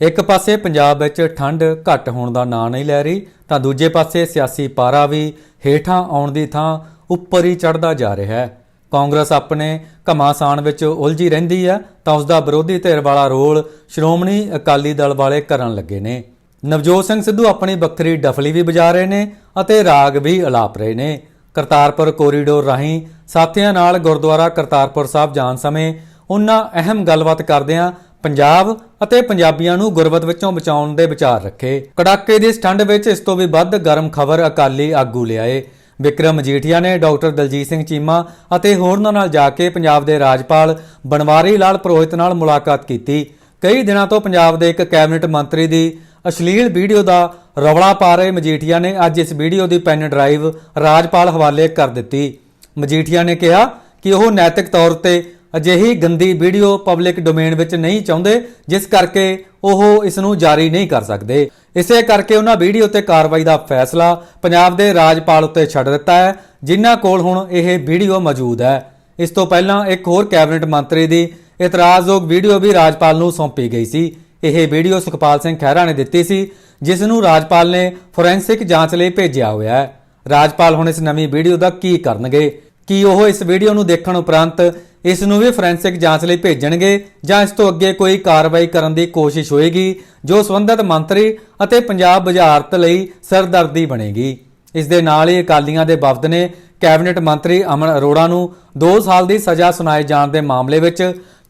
ਇੱਕ ਪਾਸੇ ਪੰਜਾਬ ਵਿੱਚ ਠੰਡ ਘੱਟ ਹੋਣ ਦਾ ਨਾਂ ਨਹੀਂ ਲੈ ਰਹੀ, ਤਾਂ ਦੂਜੇ ਪਾਸੇ ਸਿਆਸੀ ਪਾਰਾ ਵੀ ਹੇਠਾਂ ਆਉਣ ਦੀ ਥਾਂ ਉੱਪਰ ਹੀ ਚੜਦਾ ਜਾ ਰਿਹਾ ਹੈ। ਕਾਂਗਰਸ ਆਪਣੇ ਘਮਾਸਾਨ ਵਿੱਚ ਉਲਝੀ ਰਹਿੰਦੀ ਹੈ, ਤਾਂ ਉਸ ਦਾ ਵਿਰੋਧੀ ਧਿਰ ਵਾਲਾ ਰੋਲ ਸ਼੍ਰੋਮਣੀ ਅਕਾਲੀ ਦਲ ਵਾਲੇ ਕਰਨ ਲੱਗੇ ਨੇ। ਨਵਜੋਤ ਸਿੰਘ ਸਿੱਧੂ ਆਪਣੀ ਵੱਖਰੀ ਡਫਲੀ ਵੀ ਵਜਾ ਰਹੇ ਨੇ ਅਤੇ ਰਾਗ ਵੀ ਅਲਾਪ ਰਹੇ ਨੇ। ਕਰਤਾਰਪੁਰ ਕੋਰੀਡੋਰ ਰਾਹੀਂ ਸਾਥੀਆਂ ਨਾਲ ਗੁਰਦੁਆਰਾ ਕਰਤਾਰਪੁਰ ਸਾਹਿਬ ਜਾਣ ਸਮੇਂ ਉਹਨਾਂ ਅਹਿਮ ਗੱਲਬਾਤ ਕਰਦਿਆਂ ਪੰਜਾਬ ਅਤੇ ਪੰਜਾਬੀਆਂ ਨੂੰ ਗੁਰਬਤ ਵਿੱਚੋਂ ਬਚਾਉਣ ਦੇ ਵਿਚਾਰ ਰੱਖੇ। ਕੜਾਕੇ ਦੀ ਠੰਡ ਵਿੱਚ ਇਸ ਤੋਂ ਵੀ ਵੱਧ ਗਰਮ ਖਬਰ ਅਕਾਲੀ ਆਗੂ ਲਿਆਏ। ਵਿਕਰਮ ਮਜੀਠੀਆ ਨੇ ਡਾਕਟਰ ਦਲਜੀਤ ਸਿੰਘ ਚੀਮਾ ਅਤੇ ਹੋਰਨਾਂ ਨਾਲ ਜਾ ਕੇ ਪੰਜਾਬ ਦੇ ਰਾਜਪਾਲ ਬਨਵਾਰੀ ਲਾਲ ਪ੍ਰੋਹਿਤ ਨਾਲ ਮੁਲਾਕਾਤ ਕੀਤੀ। ਕਈ ਦਿਨਾਂ ਤੋਂ ਪੰਜਾਬ ਦੇ ਇੱਕ ਕੈਬਨਿਟ ਮੰਤਰੀ ਦੀ ਅਸ਼ਲੀਲ ਵੀਡੀਓ ਦਾ ਰੌਲਾ ਪਾ ਰਹੇ ਮਜੀਠੀਆ ਨੇ ਅੱਜ ਇਸ ਵੀਡੀਓ ਦੀ ਪੈਨ ਡਰਾਈਵ ਰਾਜਪਾਲ ਹਵਾਲੇ ਕਰ ਦਿੱਤੀ। ਮਜੀਠੀਆ ਨੇ ਕਿਹਾ ਕਿ ਉਹ ਨੈਤਿਕ ਤੌਰ ਤੇ ਅਜਿਹੀ ਗੰਦੀ ਵੀਡੀਓ ਪਬਲਿਕ ਡੋਮੇਨ ਵਿੱਚ ਨਹੀਂ ਚਾਹੁੰਦੇ, ਜਿਸ ਕਰਕੇ ਉਹ ਇਸ ਨੂੰ ਜਾਰੀ ਨਹੀਂ ਕਰ ਸਕਦੇ। ਇਸੇ ਕਰਕੇ ਉਹਨਾਂ ਵੀਡੀਓ ਤੇ ਕਾਰਵਾਈ ਦਾ ਫੈਸਲਾ ਪੰਜਾਬ ਦੇ ਰਾਜਪਾਲ ਉੱਤੇ ਛੱਡ ਦਿੱਤਾ ਹੈ, ਜਿਨ੍ਹਾਂ ਕੋਲ ਹੁਣ ਇਹ ਵੀਡੀਓ ਮੌਜੂਦ ਹੈ। ਇਸ ਤੋਂ ਪਹਿਲਾਂ ਇੱਕ ਹੋਰ ਕੈਬਨਿਟ ਮੰਤਰੀ ਦੀ ਇਤਰਾਜ਼ਯੋਗ ਵੀਡੀਓ ਵੀ ਰਾਜਪਾਲ ਨੂੰ ਸੌਂਪੀ ਗਈ ਸੀ। ਇਹ ਵੀਡੀਓ ਸੁਖਪਾਲ ਸਿੰਘ ਖਹਿਰਾ ਨੇ ਦਿੱਤੀ ਸੀ, ਜਿਸ ਨੂੰ ਰਾਜਪਾਲ ਨੇ ਫੋਰੈਂਸਿਕ ਜਾਂਚ ਲਈ ਭੇਜਿਆ ਹੋਇਆ ਹੈ। ਰਾਜਪਾਲ ਹੁਣ ਇਸ ਨਵੀਂ ਵੀਡੀਓ ਦਾ ਕੀ ਕਰਨਗੇ? ਕੀ ਉਹ ਇਸ ਵੀਡੀਓ ਨੂੰ ਦੇਖਣ ਉਪਰੰਤ ਇਸ ਨੂੰ ਵੀ ਫੋਰੈਂਸਿਕ ਜਾਂਚ ਲਈ ਭੇਜਣਗੇ ਜਾਂ ਇਸ ਤੋਂ ਅੱਗੇ ਕੋਈ ਕਾਰਵਾਈ ਕਰਨ ਦੀ ਕੋਸ਼ਿਸ਼ ਹੋਏਗੀ, ਜੋ ਸੰਬੰਧਿਤ ਮੰਤਰੀ ਅਤੇ ਪੰਜਾਬ ਵਜ਼ਾਰਤ ਲਈ ਸਰਦਰਦੀ ਬਣੇਗੀ। ਇਸ ਦੇ ਨਾਲ ਹੀ ਅਕਾਲੀਆਂ ਦੇ ਵਫਦ ਨੇ ਕੈਬਨਿਟ ਮੰਤਰੀ ਅਮਨ ਅਰੋੜਾ ਨੂੰ 2 ਸਾਲ ਦੀ ਸਜ਼ਾ ਸੁਣਾਏ ਜਾਣ ਦੇ ਮਾਮਲੇ ਵਿੱਚ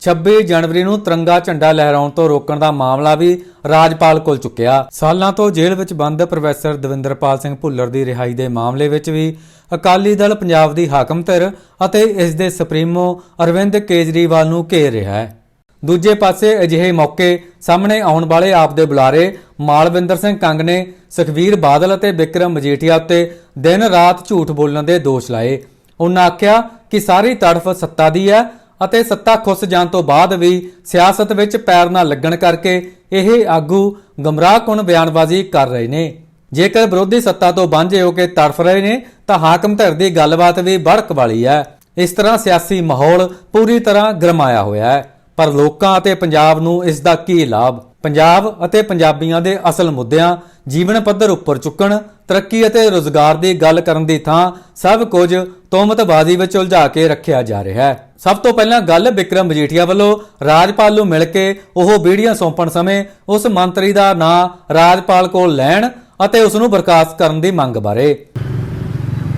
26 ਜਨਵਰੀ ਨੂੰ ਤਿਰੰਗਾ ਝੰਡਾ ਲਹਿਰਾਉਣ ਤੋਂ ਰੋਕਣ ਦਾ ਮਾਮਲਾ ਵੀ ਰਾਜਪਾਲ ਕੋਲ ਚੁੱਕਿਆ। ਸਾਲਾਂ ਤੋਂ ਜੇਲ੍ਹ ਵਿੱਚ ਬੰਦ ਪ੍ਰੋਫੈਸਰ ਦਵਿੰਦਰਪਾਲ ਸਿੰਘ ਭੁੱਲਰ ਦੀ ਰਿਹਾਈ ਦੇ ਮਾਮਲੇ ਵਿੱਚ ਵੀ ਅਕਾਲੀ ਦਲ ਪੰਜਾਬ ਦੀ ਹਾਕਮ ਧਿਰ ਅਤੇ ਇਸ ਦੇ ਸੁਪਰੀਮੋ ਅਰਵਿੰਦ ਕੇਜਰੀਵਾਲ ਨੂੰ ਘੇਰ ਰਿਹਾ ਹੈ। ਦੂਜੇ ਪਾਸੇ ਅਜਿਹੇ ਮੌਕੇ ਸਾਹਮਣੇ ਆਉਣ ਵਾਲੇ ਆਪ ਦੇ ਬੁਲਾਰੇ ਮਾਲਵਿੰਦਰ ਸਿੰਘ ਕੰਗ ਨੇ ਸੁਖਵੀਰ ਬਾਦਲ ਅਤੇ ਵਿਕਰਮ ਮਜੀਠੀਆ ਉੱਤੇ ਦਿਨ ਰਾਤ ਝੂਠ ਬੋਲਣ ਦੇ ਦੋਸ਼ ਲਾਏ। ਉਹਨਾਂ ਆਖਿਆ ਕਿ ਸਾਰੀ ਤੜਫ ਸੱਤਾ ਦੀ ਹੈ ਅਤੇ ਸੱਤਾ ਖੁੱਸ ਜਾਣ ਤੋਂ ਬਾਅਦ ਵੀ ਸਿਆਸਤ ਵਿੱਚ ਪੈਰ ਨਾ ਲੱਗਣ ਕਰਕੇ ਇਹ ਆਗੂ ਗਮਰਾਹਕੁਨ ਬਿਆਨਬਾਜ਼ੀ ਕਰ ਰਹੇ ਨੇ। ਜੇਕਰ ਵਿਰੋਧੀ ਸੱਤਾ ਤੋਂ ਵਾਂਝੇ ਹੋ ਕੇ ਤੜਫ ਰਹੇ ਨੇ, ਤਾਂ ਹਾਕਮ ਧਿਰ ਦੀ ਗੱਲਬਾਤ ਵੀ ਭੜਕ ਵਾਲੀ ਹੈ। ਇਸ ਤਰ੍ਹਾਂ ਸਿਆਸੀ ਮਾਹੌਲ ਪੂਰੀ ਤਰ੍ਹਾਂ ਗਰਮਾਇਆ ਹੋਇਆ ਹੈ। ਪਰ ਲੋਕਾਂ ਅਤੇ ਪੰਜਾਬ ਨੂੰ ਇਸ ਦਾ ਕੀ ਲਾਭ? ਪੰਜਾਬ ਅਤੇ ਪੰਜਾਬੀਆਂ ਦੇ ਅਸਲ ਮੁੱਦਿਆਂ, ਜੀਵਨ ਪੱਧਰ ਉੱਪਰ ਚੁੱਕਣ, ਤਰੱਕੀ ਅਤੇ ਰੋਜ਼ਗਾਰ ਦੀ ਗੱਲ ਕਰਨ ਦੀ ਥਾਂ ਸਭ ਕੁਝ ਤੋਮਤਬਾਜ਼ੀ ਵਿੱਚ ਉਲਝਾ ਕੇ ਰੱਖਿਆ ਜਾ ਰਿਹਾ ਹੈ। ਸਭ ਤੋਂ ਪਹਿਲਾਂ ਗੱਲ ਵਿਕਰਮ ਮਜੀਠੀਆ ਵੱਲੋਂ ਰਾਜਪਾਲ ਨੂੰ ਮਿਲ ਕੇ ਉਹ ਵੀਡੀਓ ਸੌਂਪਣ ਸਮੇਂ ਉਸ ਮੰਤਰੀ ਦਾ ਨਾਂ ਰਾਜਪਾਲ ਕੋਲ ਲੈਣ ਅਤੇ ਉਸ ਨੂੰ ਬਰਖਾਸਤ ਕਰਨ ਦੀ ਮੰਗ ਬਾਰੇ।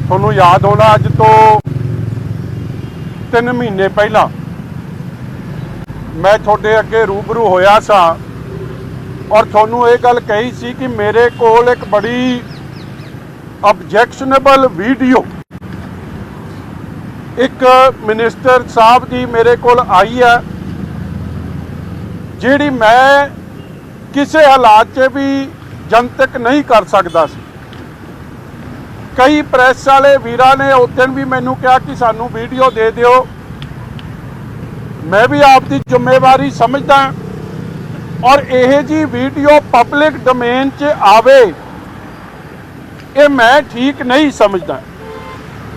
ਤੁਹਾਨੂੰ ਯਾਦ ਹੋਣਾ ਅੱਜ ਤੋਂ 3 ਮਹੀਨੇ ਪਹਿਲਾਂ ਮੈਂ ਤੁਹਾਡੇ ਅੱਗੇ ਰੂਬਰੂ ਹੋਇਆ ਸਾਂ ਔਰ ਤੁਹਾਨੂੰ ਇਹ ਗੱਲ ਕਹੀ ਸੀ ਕਿ ਮੇਰੇ ਕੋਲ ਇੱਕ ਬੜੀ ਆਬਜੈਕਸ਼ਨੇਬਲ ਵੀਡੀਓ ਇੱਕ ਮਿਨਿਸਟਰ ਸਾਹਿਬ ਦੀ ਮੇਰੇ ਕੋਲ ਆਈ ਹੈ, ਜਿਹੜੀ ਮੈਂ ਕਿਸੇ ਹਾਲਾਤ 'ਚ ਵੀ ਜਨਤਕ ਨਹੀਂ ਕਰ ਸਕਦਾ ਸੀ। ਕਈ ਪ੍ਰੈਸ ਵਾਲੇ ਵੀਰਾਂ ਨੇ ਉਸ ਦਿਨ ਵੀ ਮੈਨੂੰ ਕਿਹਾ ਕਿ ਸਾਨੂੰ ਵੀਡੀਓ ਦੇ ਦਿਓ। ਮੈਂ ਵੀ ਆਪ ਦੀ ਜ਼ਿੰਮੇਵਾਰੀ ਸਮਝਦਾ ਔਰ ਇਹ ਜੀ ਵੀਡੀਓ ਪਬਲਿਕ ਡੋਮੇਨ 'ਚ ਆਵੇ, ਇਹ ਮੈਂ ਠੀਕ ਨਹੀਂ ਸਮਝਦਾ।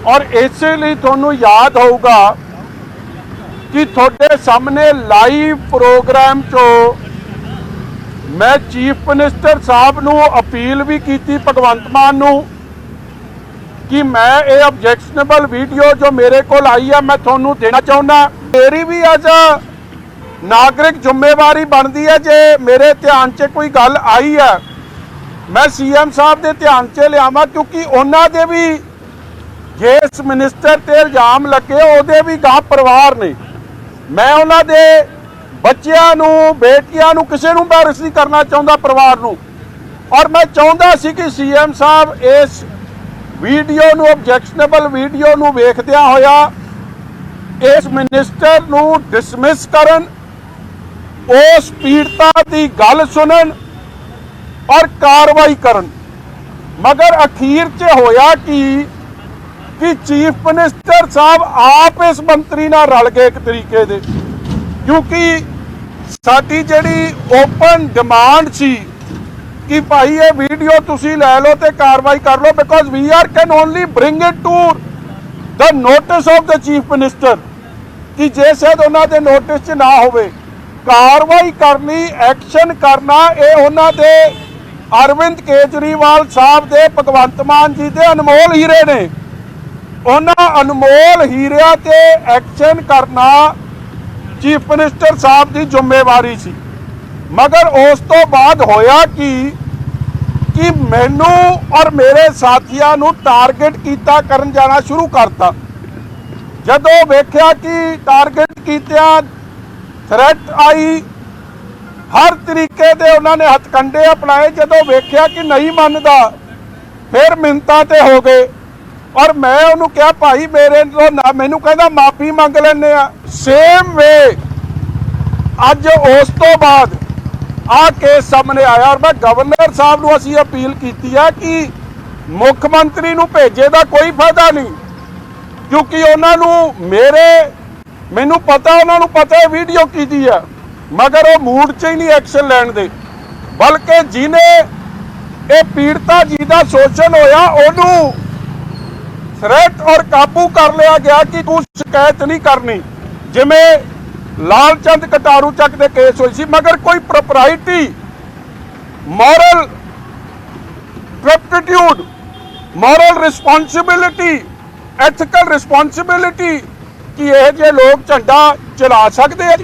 ਔਰ ਇਸੇ ਲਈ ਤੁਹਾਨੂੰ ਯਾਦ ਹੋਊਗਾ ਕਿ ਤੁਹਾਡੇ ਸਾਹਮਣੇ ਲਾਈਵ ਪ੍ਰੋਗਰਾਮ 'ਚੋਂ ਮੈਂ ਚੀਫ ਮਿਨਿਸਟਰ ਸਾਹਿਬ ਨੂੰ ਅਪੀਲ ਵੀ ਕੀਤੀ ਭਗਵੰਤ ਮਾਨ ਨੂੰ ਕਿ ਮੈਂ ਇਹ ਆਬਜੈਕਸ਼ਨੇਬਲ ਵੀਡੀਓ ਜੋ ਮੇਰੇ ਕੋਲ ਆਈ ਹੈ ਮੈਂ ਤੁਹਾਨੂੰ ਦੇਣਾ ਚਾਹੁੰਦਾ। ਮੇਰੀ ਵੀ ਅੱਜ ਨਾਗਰਿਕ ਜ਼ਿੰਮੇਵਾਰੀ ਬਣਦੀ ਹੈ ਜੇ ਮੇਰੇ ਧਿਆਨ 'ਚ ਕੋਈ ਗੱਲ ਆਈ ਹੈ ਮੈਂ ਸੀਐਮ ਸਾਹਿਬ ਦੇ ਧਿਆਨ 'ਚ ਲਿਆਵਾਂ, ਕਿਉਂਕਿ ਉਹਨਾਂ ਦੇ ਵੀ ਜਿਸ ਮਿਨਿਸਟਰ ਤੇ ਇਲਜ਼ਾਮ ਲੱਗੇ, ਉਹਦੇ ਵੀ ਗਾਂ ਪਰਿਵਾਰ ਨੇ। ਮੈਂ ਉਹਨਾਂ ਦੇ ਬੱਚਿਆਂ ਨੂੰ, ਬੇਟੀਆਂ ਨੂੰ, ਕਿਸੇ ਨੂੰ ਬੈਰਸ ਨਹੀਂ ਕਰਨਾ ਚਾਹੁੰਦਾ ਪਰਿਵਾਰ ਨੂੰ। ਔਰ ਮੈਂ ਚਾਹੁੰਦਾ ਸੀ ਕਿ ਸੀਐਮ ਸਾਹਿਬ ਇਸ ਵੀਡੀਓ ਨੂੰ ਆਬਜੈਕਸ਼ਨੇਬਲ ਵੀਡੀਓ ਨੂੰ ਵੇਖਦਿਆਂ ਹੋਇਆ ਇਸ ਮਿਨਿਸਟਰ ਨੂੰ ਡਿਸਮਿਸ ਕਰਨ, ਉਸ ਪੀੜਤਾ ਦੀ ਗੱਲ ਸੁਣਨ ਔਰ ਕਾਰਵਾਈ ਕਰਨ। ਮਗਰ ਅਖੀਰ 'ਚ ਹੋਇਆ ਕਿ? ਕਿ ਚੀਫ ਮਿਨਿਸਟਰ ਸਾਹਿਬ ਆਪ ਇਸ ਮੰਤਰੀ ਨਾਲ ਰਲ ਗਏ ਇੱਕ ਤਰੀਕੇ ਦੇ। ਕਿਉਂਕਿ ਸਾਡੀ ਜਿਹੜੀ ਓਪਨ ਡਿਮਾਂਡ ਸੀ ਕਿ ਭਾਈ ਇਹ ਵੀਡੀਓ ਤੁਸੀਂ ਲੈ ਲਓ ਤੇ ਕਾਰਵਾਈ ਕਰ ਲਓ because we are can only bring it to the notice of the chief minister ਕਿ ਜੇ ਸ਼ਾਇਦ ਉਹਨਾਂ ਦੇ ਨੋਟਿਸ 'ਚ ਨਾ ਹੋਵੇ, ਕਾਰਵਾਈ ਕਰਨੀ ਐਕਸ਼ਨ ਕਰਨਾ, ਇਹ ਉਹਨਾਂ ਦੇ ਅਰਵਿੰਦ ਕੇਜਰੀਵਾਲ ਸਾਹਿਬ ਦੇ, ਭਗਵੰਤ ਮਾਨ ਜੀ ਦੇ ਅਨਮੋਲ ਹੀਰੇ ਨੇ। ਉਹਨਾਂ ਅਨਮੋਲ ਹੀਰਿਆਂ ਤੇ ਐਕਸ਼ਨ ਕਰਨਾ ਚੀਫ ਮਿਨਿਸਟਰ ਸਾਹਿਬ ਦੀ ਜ਼ਿੰਮੇਵਾਰੀ ਸੀ। ਮਗਰ ਉਸ ਤੋਂ ਬਾਅਦ ਹੋਇਆ ਕੀ ਕਿ ਮੈਨੂੰ ਔਰ ਮੇਰੇ ਸਾਥੀਆਂ ਨੂੰ ਟਾਰਗੇਟ ਕੀਤਾ ਕਰਨ ਜਾਣਾ ਸ਼ੁਰੂ ਕਰਤਾ। ਜਦੋਂ ਵੇਖਿਆ ਕਿ ਟਾਰਗੇਟ ਕੀਤਿਆਂ ਥ੍ਰੈਟ ਆਈ, ਹਰ ਤਰੀਕੇ ਦੇ ਉਹਨਾਂ ਨੇ ਹੱਥਕੰਡੇ ਅਪਣਾਏ। ਜਦੋਂ ਵੇਖਿਆ ਕਿ ਨਹੀਂ ਮੰਨਦਾ, ਫਿਰ ਮਿੰਤਾ ਤੇ ਹੋ ਗਏ। ਔਰ ਮੈਂ ਉਹਨੂੰ ਕਿਹਾ, ਭਾਈ ਮੇਰੇ ਤੋਂ ਨਾ ਮੈਨੂੰ ਕਹਿੰਦਾ, ਮਾਫੀ ਮੰਗ ਲੈਣੇ ਆ। ਸੇਮ ਵੇ ਅੱਜ ਉਸ ਤੋਂ ਬਾਅਦ ਆ ਕੇਸ ਸਾਹਮਣੇ ਆਇਆ ਔਰ ਮੈਂ ਗਵਰਨਰ ਸਾਹਿਬ ਨੂੰ ਅਸੀਂ ਅਪੀਲ ਕੀਤੀ ਆ ਕਿ ਮੁੱਖ ਮੰਤਰੀ ਨੂੰ ਭੇਜੇ ਦਾ ਕੋਈ ਫਾਇਦਾ ਨਹੀਂ। ਕਿਉਂਕਿ ਉਹਨਾਂ ਨੂੰ ਮੇਰੇ, ਮੈਨੂੰ ਪਤਾ, ਉਹਨਾਂ ਨੂੰ ਪਤਾ ਹੈ ਵੀਡੀਓ ਕੀਤੀ ਹੈ ਮਗਰ ਉਹ ਮੂਡ 'ਚ ਹੀ ਨਹੀਂ ਐਕਸ਼ਨ ਲੈਣ ਦੇ। ਬਲਕਿ ਜਿਨੇ ਇਹ ਪੀੜਤਾ ਜੀ ਦਾ ਸ਼ੋਸ਼ਣ ਹੋਇਆ, ਉਹਨੂੰ ਥ੍ਰੈਟ ਔਰ ਕਾਬੂ ਕਰ ਲਿਆ ਗਿਆ ਕਿ ਤੂੰ ਸ਼ਿਕਾਇਤ ਨਹੀਂ ਕਰਨੀ। ਜਿਵੇਂ ਲਾਲਚੰਦ ਕਟਾਰੂ ਚੱਕ ਦੇ ਕੇਸ ਹੋਈ ਸੀ, ਮਗਰ ਕੋਈ propriety moral rectitude moral responsibility ethical responsibility ਕਿ ਇਹ ਜੇ ਲੋਕ ਝੰਡਾ ਚਲਾ ਸਕਦੇ ਆ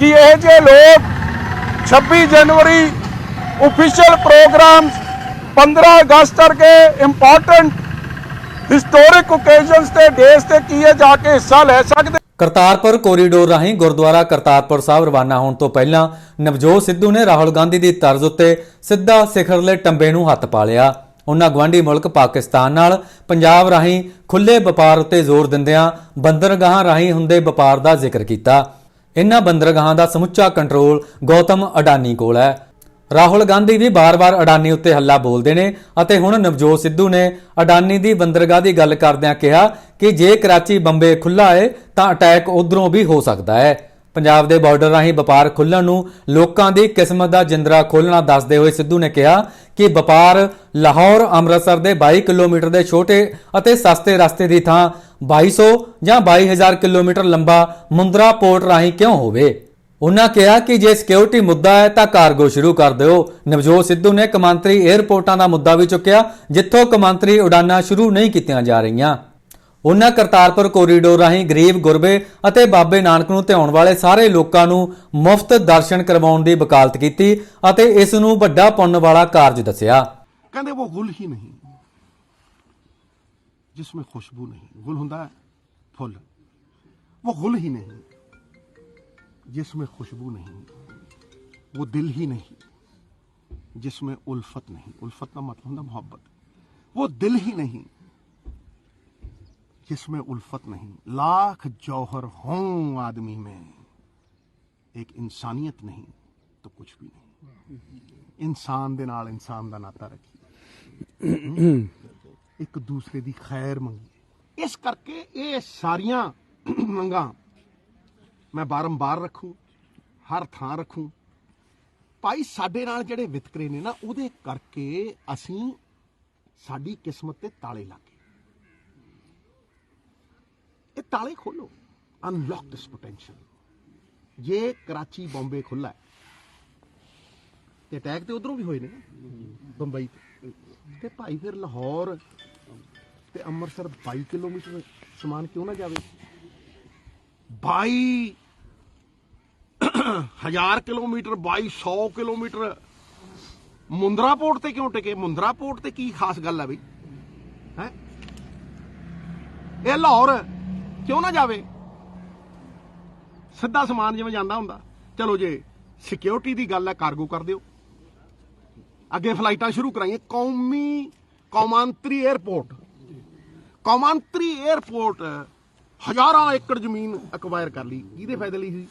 ਕਿ ਇਹ ਜੇ ਲੋਕ 26 ਜਨਵਰੀ ਅਫੀਸ਼ੀਅਲ ਪ੍ਰੋਗਰਾਮ 15 ਅਗਸਤ ਕਰਕੇ ਇੰਪੋਰਟੈਂਟ ਹਿਸਟੋਰਿਕ ਓਕੇਜ਼ਨਸ ਤੇ ਡੇਸ ਤੇ ਕੀ ਇਹ ਜਾ ਕੇ ਹਿੱਸਾ ਲੈ ਸਕਦੇ ਕਰਤਾਰਪੁਰ ਕੋਰੀਡੋਰ ਰਾਹੀਂ ਗੁਰਦੁਆਰਾ ਕਰਤਾਰਪੁਰ ਸਾਹਿਬ ਰਵਾਨਾ ਹੋਣ ਤੋਂ ਪਹਿਲਾਂ ਨਵਜੋਤ ਸਿੱਧੂ ਨੇ ਰਾਹੁਲ ਗਾਂਧੀ ਦੀ ਤਰਜ਼ ਉੱਤੇ ਸਿੱਧਾ ਸਿਖਰਲੇ ਟੰਬੇ ਨੂੰ ਹੱਥ ਪਾ ਲਿਆ ਉਹਨਾਂ ਗਵਾਂਢੀ ਮੁਲਕ ਪਾਕਿਸਤਾਨ ਨਾਲ ਪੰਜਾਬ ਰਾਹੀਂ ਖੁੱਲੇ ਵਪਾਰ ਉੱਤੇ ਜ਼ੋਰ ਦਿੰਦਿਆਂ ਬੰਦਰਗਾਹਾਂ ਰਾਹੀਂ ਹੁੰਦੇ ਵਪਾਰ ਦਾ ਜ਼ਿਕਰ ਕੀਤਾ। ਇਹਨਾਂ ਬੰਦਰਗਾਹਾਂ ਦਾ ਸਮੁੱਚਾ ਕੰਟਰੋਲ ਗੌਤਮ ਅਡਾਨੀ ਕੋਲ ਹੈ। ਰਾਹੁਲ ਗਾਂਧੀ ਵੀ ਬਾਰ-ਬਾਰ ਅਡਾਨੀ ਉੱਤੇ ਹੱਲਾ ਬੋਲਦੇ ਨੇ ਅਤੇ ਹੁਣ ਨਵਜੋਤ ਸਿੱਧੂ ਨੇ ਅਡਾਨੀ ਦੀ ਬੰਦਰਗਾਹ ਦੀ ਗੱਲ ਕਰਦਿਆਂ ਕਿਹਾ ਕਿ ਜੇ ਕਰਾਚੀ, ਬੰਬੇ ਖੁੱਲਾ ਏ, ਤਾਂ ਅਟੈਕ ਉਧਰੋਂ ਵੀ ਹੋ ਸਕਦਾ ਹੈ। ਪੰਜਾਬ ਦੇ ਬਾਰਡਰ ਰਾਹੀਂ ਵਪਾਰ ਖੁੱਲਣ ਨੂੰ ਲੋਕਾਂ ਦੀ ਕਿਸਮਤ ਦਾ ਜਿੰਦਰਾ ਖੋਲਣਾ ਦੱਸਦੇ ਹੋਏ ਸਿੱਧੂ ਨੇ ਕਿਹਾ ਕਿ ਵਪਾਰ ਲਾਹੌਰ, ਅੰਮ੍ਰਿਤਸਰ ਦੇ 22 ਕਿਲੋਮੀਟਰ ਦੇ ਛੋਟੇ ਅਤੇ ਸਸਤੇ ਰਸਤੇ ਦੀ ਥਾਂ 2200 ਜਾਂ 22000 ਕਿਲੋਮੀਟਰ ਲੰਬਾ ਮੁੰਦਰਾ ਪੋਰਟ ਰਾਹੀਂ ਕਿਉਂ ਹੋਵੇ? ਉਨ੍ਹਾਂ ਕਿਹਾ ਕਿ ਜੇ ਸਿਕਿਉਰਿਟੀ ਮੁੱਦਾ ਹੈ ਤਾਂ ਕਾਰਗੋ ਸ਼ੁਰੂ ਕਰ ਦਿਓ। ਨਵਜੋਤ ਸਿੱਧੂ ਨੇ ਕਮਾਂਤਰੀ 에ਅਰਪੋਰਟਾਂ ਦਾ ਮੁੱਦਾ ਵੀ ਚੁੱਕਿਆ, ਜਿੱਥੋਂ ਕਮਾਂਤਰੀ ਉਡਾਨਾਂ ਸ਼ੁਰੂ ਨਹੀਂ ਕੀਤੀਆਂ ਜਾ ਰਹੀਆਂ। ਉਨ੍ਹਾਂ ਕਰਤਾਰਪੁਰ ਕੋਰੀਡੋਰ ਰਾਹੀਂ ਗਰੀਬ, ਗੁਰਬੇ ਅਤੇ ਬਾਬੇ ਨਾਨਕ ਨੂੰ ਧਿਆਉਣ ਵਾਲੇ ਸਾਰੇ ਲੋਕਾਂ ਨੂੰ ਮੁਫਤ ਦਰਸ਼ਨ ਕਰਵਾਉਣ ਦੀ ਵਕਾਲਤ ਕੀਤੀ ਅਤੇ ਇਸ ਨੂੰ ਵੱਡਾ ਪੁੰਨ ਵਾਲਾ ਕਾਰਜ ਦੱਸਿਆ। ਕਹਿੰਦੇ ਉਹ ਗੁਲ ਹੀ ਨਹੀਂ, ਜਿਸ ਵਿੱਚ ਖੁਸ਼ਬੂ ਨਹੀਂ। ਗੁਲ ਹੁੰਦਾ ਫੁੱਲ। ਉਹ ਗੁਲ ਹੀ ਨਹੀਂ। जिसमें खुशबू नहीं वो दिल ही नहीं जिसमें उल्फत नहीं उल्फत का मतलब ਹੁੰਦਾ मोहब्बत वो दिल ही नहीं जिसमें उल्फत नहीं लाख जौहर हों आदमी में एक इंसानियत नहीं तो कुछ भी नहीं ਇਨਸਾਨ ਦੇ ਨਾਲ ਇਨਸਾਨ ਦਾ ਨਾਤਾ ਰੱਖੀ ਇੱਕ ਦੂਸਰੇ ਦੀ ਖੈਰ ਮੰਗੀ ਇਸ ਕਰਕੇ ਇਹ ਸਾਰੀਆਂ ਮੰਗਾਂ ਮੈਂ ਬਾਰੰਬਾਰ ਰੱਖੂ, ਹਰ ਥਾਂ ਰੱਖੂ। ਭਾਈ, ਸਾਡੇ ਨਾਲ ਜਿਹੜੇ ਵਿਤਕਰੇ ਨੇ ਨਾ, ਉਹਦੇ ਕਰਕੇ ਅਸੀਂ ਸਾਡੀ ਕਿਸਮਤ ਤੇ ਤਾਲੇ ਲੱਗੇ। ਇਹ ਤਾਲੇ ਖੋਲੋ। ਅਨਲੌਕ ਦਿਸ ਪੋਟੈਂਸ਼ੀਅਲ ਜੇ ਕਰਾਚੀ, ਬੰਬੇ ਖੁੱਲਾ ਤੇ ਅਟੈਕ ਤੇ ਉਧਰੋਂ ਵੀ ਹੋਏ ਨੇ ਬੰਬਈ ਤੇ। ਤੇ ਭਾਈ ਫਿਰ ਲਾਹੌਰ ਤੇ ਅੰਮ੍ਰਿਤਸਰ 22 ਕਿਲੋਮੀਟਰ ਸਮਾਨ ਕਿਉਂ ਨਾ ਜਾਵੇ? 22 ਹਜ਼ਾਰ ਕਿਲੋਮੀਟਰ 2200 ਕਿਲੋਮੀਟਰ। ਮੁੰਦਰਾ ਪੋਰਟ ਤੇ ਕਿਉਂ ਟਿਕੇ? ਮੁੰਦਰਾ ਪੋਰਟ ਤੇ ਕੀ ਖਾਸ ਗੱਲ ਹੈ ਬਈ? ਹੈ? ਇਹ ਲਾਹੌਰ ਕਿਉਂ ਨਾ ਜਾਵੇ? ਸਿੱਧਾ ਸਮਾਨ ਜਿਵੇਂ ਜਾਂਦਾ ਹੁੰਦਾ। ਚਲੋ ਜੇ ਸਿਕਿਉਰਿਟੀ ਦੀ ਗੱਲ ਹੈ ਕਾਰਗੋ ਕਰ ਦਿਓ। ਅੱਗੇ ਫਲਾਈਟਾਂ ਸ਼ੁਰੂ ਕਰਾਈਏ। ਕੌਮੀ ਕੌਮਾਂਤਰੀ 에ਅਰਪੋਰਟ ਕੌਮਾਂਤਰੀ 에ਅਰਪੋਰਟ ਹਜ਼ਾਰਾਂ ਏਕੜ ਜ਼ਮੀਨ ਅਕਵਾਇਰ ਕਰ ਲਈ। ਕਿਹਦੇ ਫਾਇਦੇ ਲਈ ਸੀ?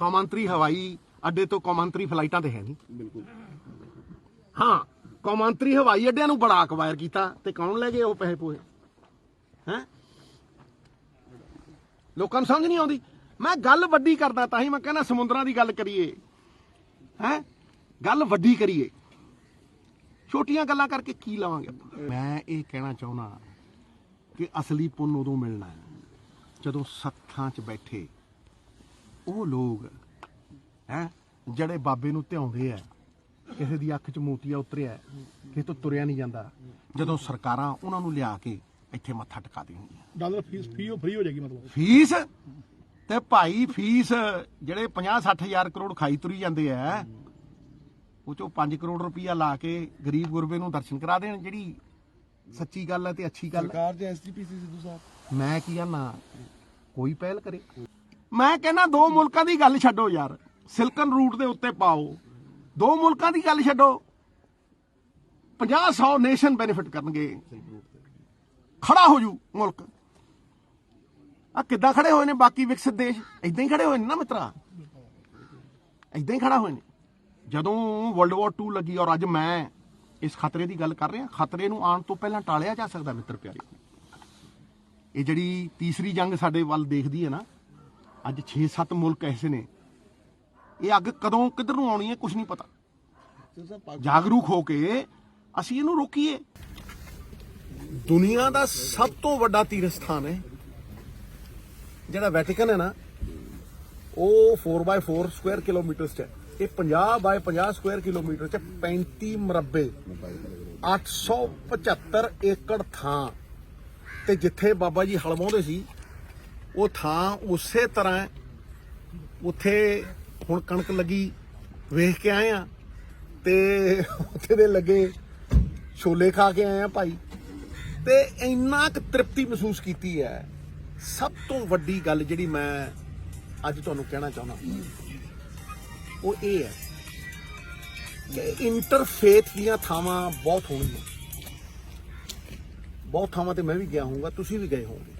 ਕੌਮਾਂਤਰੀ ਹਵਾਈ ਅੱਡੇ ਤੋਂ ਕੌਮਾਂਤਰੀ ਫਲਾਈਟਾਂ ਤੇ ਹੈ ਨਹੀਂ। ਬਿਲਕੁਲ। ਹਾਂ ਕੌਮਾਂਤਰੀ ਹਵਾਈ ਅੱਡਿਆਂ ਨੂੰ ਬੜਾ ਅਕਵਾਇਰ ਕੀਤਾ ਤੇ ਕੌਣ ਲੈ ਗਏ ਉਹ ਪੈਸੇ ਪੂਏ ਹੈ? ਲੋਕਾਂ ਨੂੰ ਸਮਝ ਨਹੀਂ ਆਉਂਦੀ। ਮੈਂ ਗੱਲ ਵੱਡੀ ਕਰਦਾ ਤਾਂ ਹੀ ਮੈਂ ਕਹਿੰਦਾ ਸਮੁੰਦਰਾਂ ਦੀ ਗੱਲ ਕਰੀਏ। ਹੈ? ਗੱਲ ਵੱਡੀ ਕਰੀਏ। ਛੋਟੀਆਂ ਗੱਲਾਂ ਕਰਕੇ ਕੀ ਲਵਾਂਗੇ ਮੈਂ ਇਹ ਕਹਿਣਾ ਚਾਹੁੰਦਾ ਕਿ ਅਸਲੀ ਪੁੰਨ ਉਦੋਂ ਮਿਲਣਾ ਹੈ ਜਦੋਂ ਸੱਥਾਂ 'ਚ ਬੈਠੇ ਉਹ ਲੋਕ ਹੈ ਜਿਹੜੇ ਬਾਬੇ ਨੂੰ ਧਿਆਉਂਦੇ ਆ ਕਿਸੇ ਦੀ ਅੱਖ 'ਚ ਮੋਤੀਆ ਉਤਰਿਆ ਕਿਸੇ ਤੋਂ ਤੁਰਿਆ ਨਹੀਂ ਜਾਂਦਾ ਜਦੋਂ ਸਰਕਾਰਾਂ ਉਹਨਾਂ ਨੂੰ ਲਿਆ ਕੇ ਇੱਥੇ ਮੱਥਾ ਟਿਕਾ ਦੇਣਗੀਆਂ। ਡਾਲਰ ਫੀਸ ਫ੍ਰੀ ਫ੍ਰੀ ਹੋ ਜਾਏਗੀ ਮਤਲਬ। ਫੀਸ? ਤੇ ਭਾਈ ਫੀਸ ਜਿਹੜੇ 50 60 ਹਜ਼ਾਰ ਕਰੋੜ ਖਾਈ ਤੁਰੀ ਜਾਂਦੇ ਆ ਉਹ ਚੋਂ 5 ਕਰੋੜ ਰੁਪਈਆ ਲਾ ਕੇ ਗਰੀਬ ਗੁਰਬੇ ਨੂੰ ਦਰਸ਼ਨ ਕਰਾ ਦੇਣ ਜਿਹੜੀ ਸੱਚੀ ਗੱਲ ਹੈ ਤੇ ਅੱਛੀ ਗੱਲ ਸਰਕਾਰ ਦੇ ਐਸਜੀਪੀਸੀ ਸਿੱਧੂ ਸਾਹਿਬ। ਮੈਂ ਕੀ ਕਹਿੰਦਾ ਕੋਈ ਪਹਿਲ ਕਰੇ। ਮੈਂ ਕਹਿੰਦਾ ਦੋ ਮੁਲਕਾਂ ਦੀ ਗੱਲ ਛੱਡੋ ਯਾਰ। ਸਿਲਕਨ ਰੂਟ ਦੇ ਉੱਤੇ ਪਾਓ। ਦੋ ਮੁਲਕਾਂ ਦੀ ਗੱਲ ਛੱਡੋ। 50 100 ਨੇਸ਼ਨ ਬੈਨੀਫਿਟ ਕਰਨਗੇ। ਖੜਾ ਹੋ ਜੂ ਮੁਲਕ। ਆ ਕਿੱਦਾਂ ਖੜੇ ਹੋਏ ਨੇ ਬਾਕੀ ਵਿਕਸਿਤ ਦੇਸ਼? ਇਦਾਂ ਹੀ ਖੜੇ ਹੋਏ ਨੇ ਨਾ ਮਿੱਤਰਾ? ਇਦਾਂ ਹੀ ਖੜਾ ਹੋਏ ਨੇ। ਜਦੋਂ ਵਰਲਡ ਵਾਰ 2 ਲੱਗੀ ਔਰ ਅੱਜ ਮੈਂ ਇਸ ਖਤਰੇ ਦੀ ਗੱਲ ਕਰ ਰਿਹਾ, ਖਤਰੇ ਨੂੰ ਆਉਣ ਤੋਂ ਪਹਿਲਾਂ ਟਾਲਿਆ ਜਾ ਸਕਦਾ ਮਿੱਤਰ ਪਿਆਰੇ। ਇਹ ਜਿਹੜੀ ਤੀਸਰੀ ਜੰਗ ਸਾਡੇ ਵੱਲ ਦੇਖਦੀ ਹੈ ਨਾ ਅੱਜ 6-7 ਮੁਲਕ ਐਸੇ ਨੇ। ਇਹ ਅੱਗ ਕਦੋਂ, ਕਿੱਧਰ ਨੂੰ ਆਉਣੀ ਹੈ ਕੁਝ ਨਹੀਂ ਪਤਾ। ਜਾਗਰੂਕ ਹੋ ਕੇ ਅਸੀਂ ਇਹਨੂੰ ਰੋਕੀਏ। ਦੁਨੀਆ ਦਾ ਸਭ ਤੋਂ ਵੱਡਾ ਤੀਰਥ ਸਥਾਨ ਹੈ। ਜਿਹੜਾ ਵੈਟੀਕਨ ਹੈ ਨਾ, ਉਹ 4x4 ਸਕੁਅਰ ਕਿਲੋਮੀਟਰ ਚ ਹੈ। ਇਹ 50 ਬਾਏ 50 ਸਕੁਅਰ ਕਿਲੋਮੀਟਰ ਚ 35 ਮਰਬੇ 875 ਏਕੜ ਥਾਂ। ਤੇ ਜਿੱਥੇ ਬਾਬਾ ਜੀ ਹਲਵਾਉਂਦੇ ਸੀ ਉਹ ਥਾਂ ਉਸੇ ਤਰ੍ਹਾਂ ਉੱਥੇ ਹੁਣ ਕਣਕ ਲੱਗੀ, ਵੇਖ ਕੇ ਆਏ ਆ ਤੇ ਉੱਥੇ ਦੇ ਲੱਗੇ ਛੋਲੇ ਖਾ ਕੇ ਆਏ ਆ ਭਾਈ। ਤੇ ਇੰਨਾ ਕੁ ਤ੍ਰਿਪਤੀ ਮਹਿਸੂਸ ਕੀਤੀ ਹੈ। ਸਭ ਤੋਂ ਵੱਡੀ ਗੱਲ ਜਿਹੜੀ ਮੈਂ ਅੱਜ ਤੁਹਾਨੂੰ ਕਹਿਣਾ ਚਾਹੁੰਦਾ ਉਹ ਇਹ ਹੈ ਕਿ ਇੰਟਰਫੇਥ ਦੀਆਂ ਥਾਵਾਂ ਬਹੁਤ ਹੋਣਗੀਆਂ। ਬਹੁਤ ਥਾਵਾਂ ਤੇ ਮੈਂ ਵੀ ਗਿਆ ਹੋਊਗਾ, ਤੁਸੀਂ ਵੀ ਗਏ ਹੋਵੋਗੇ।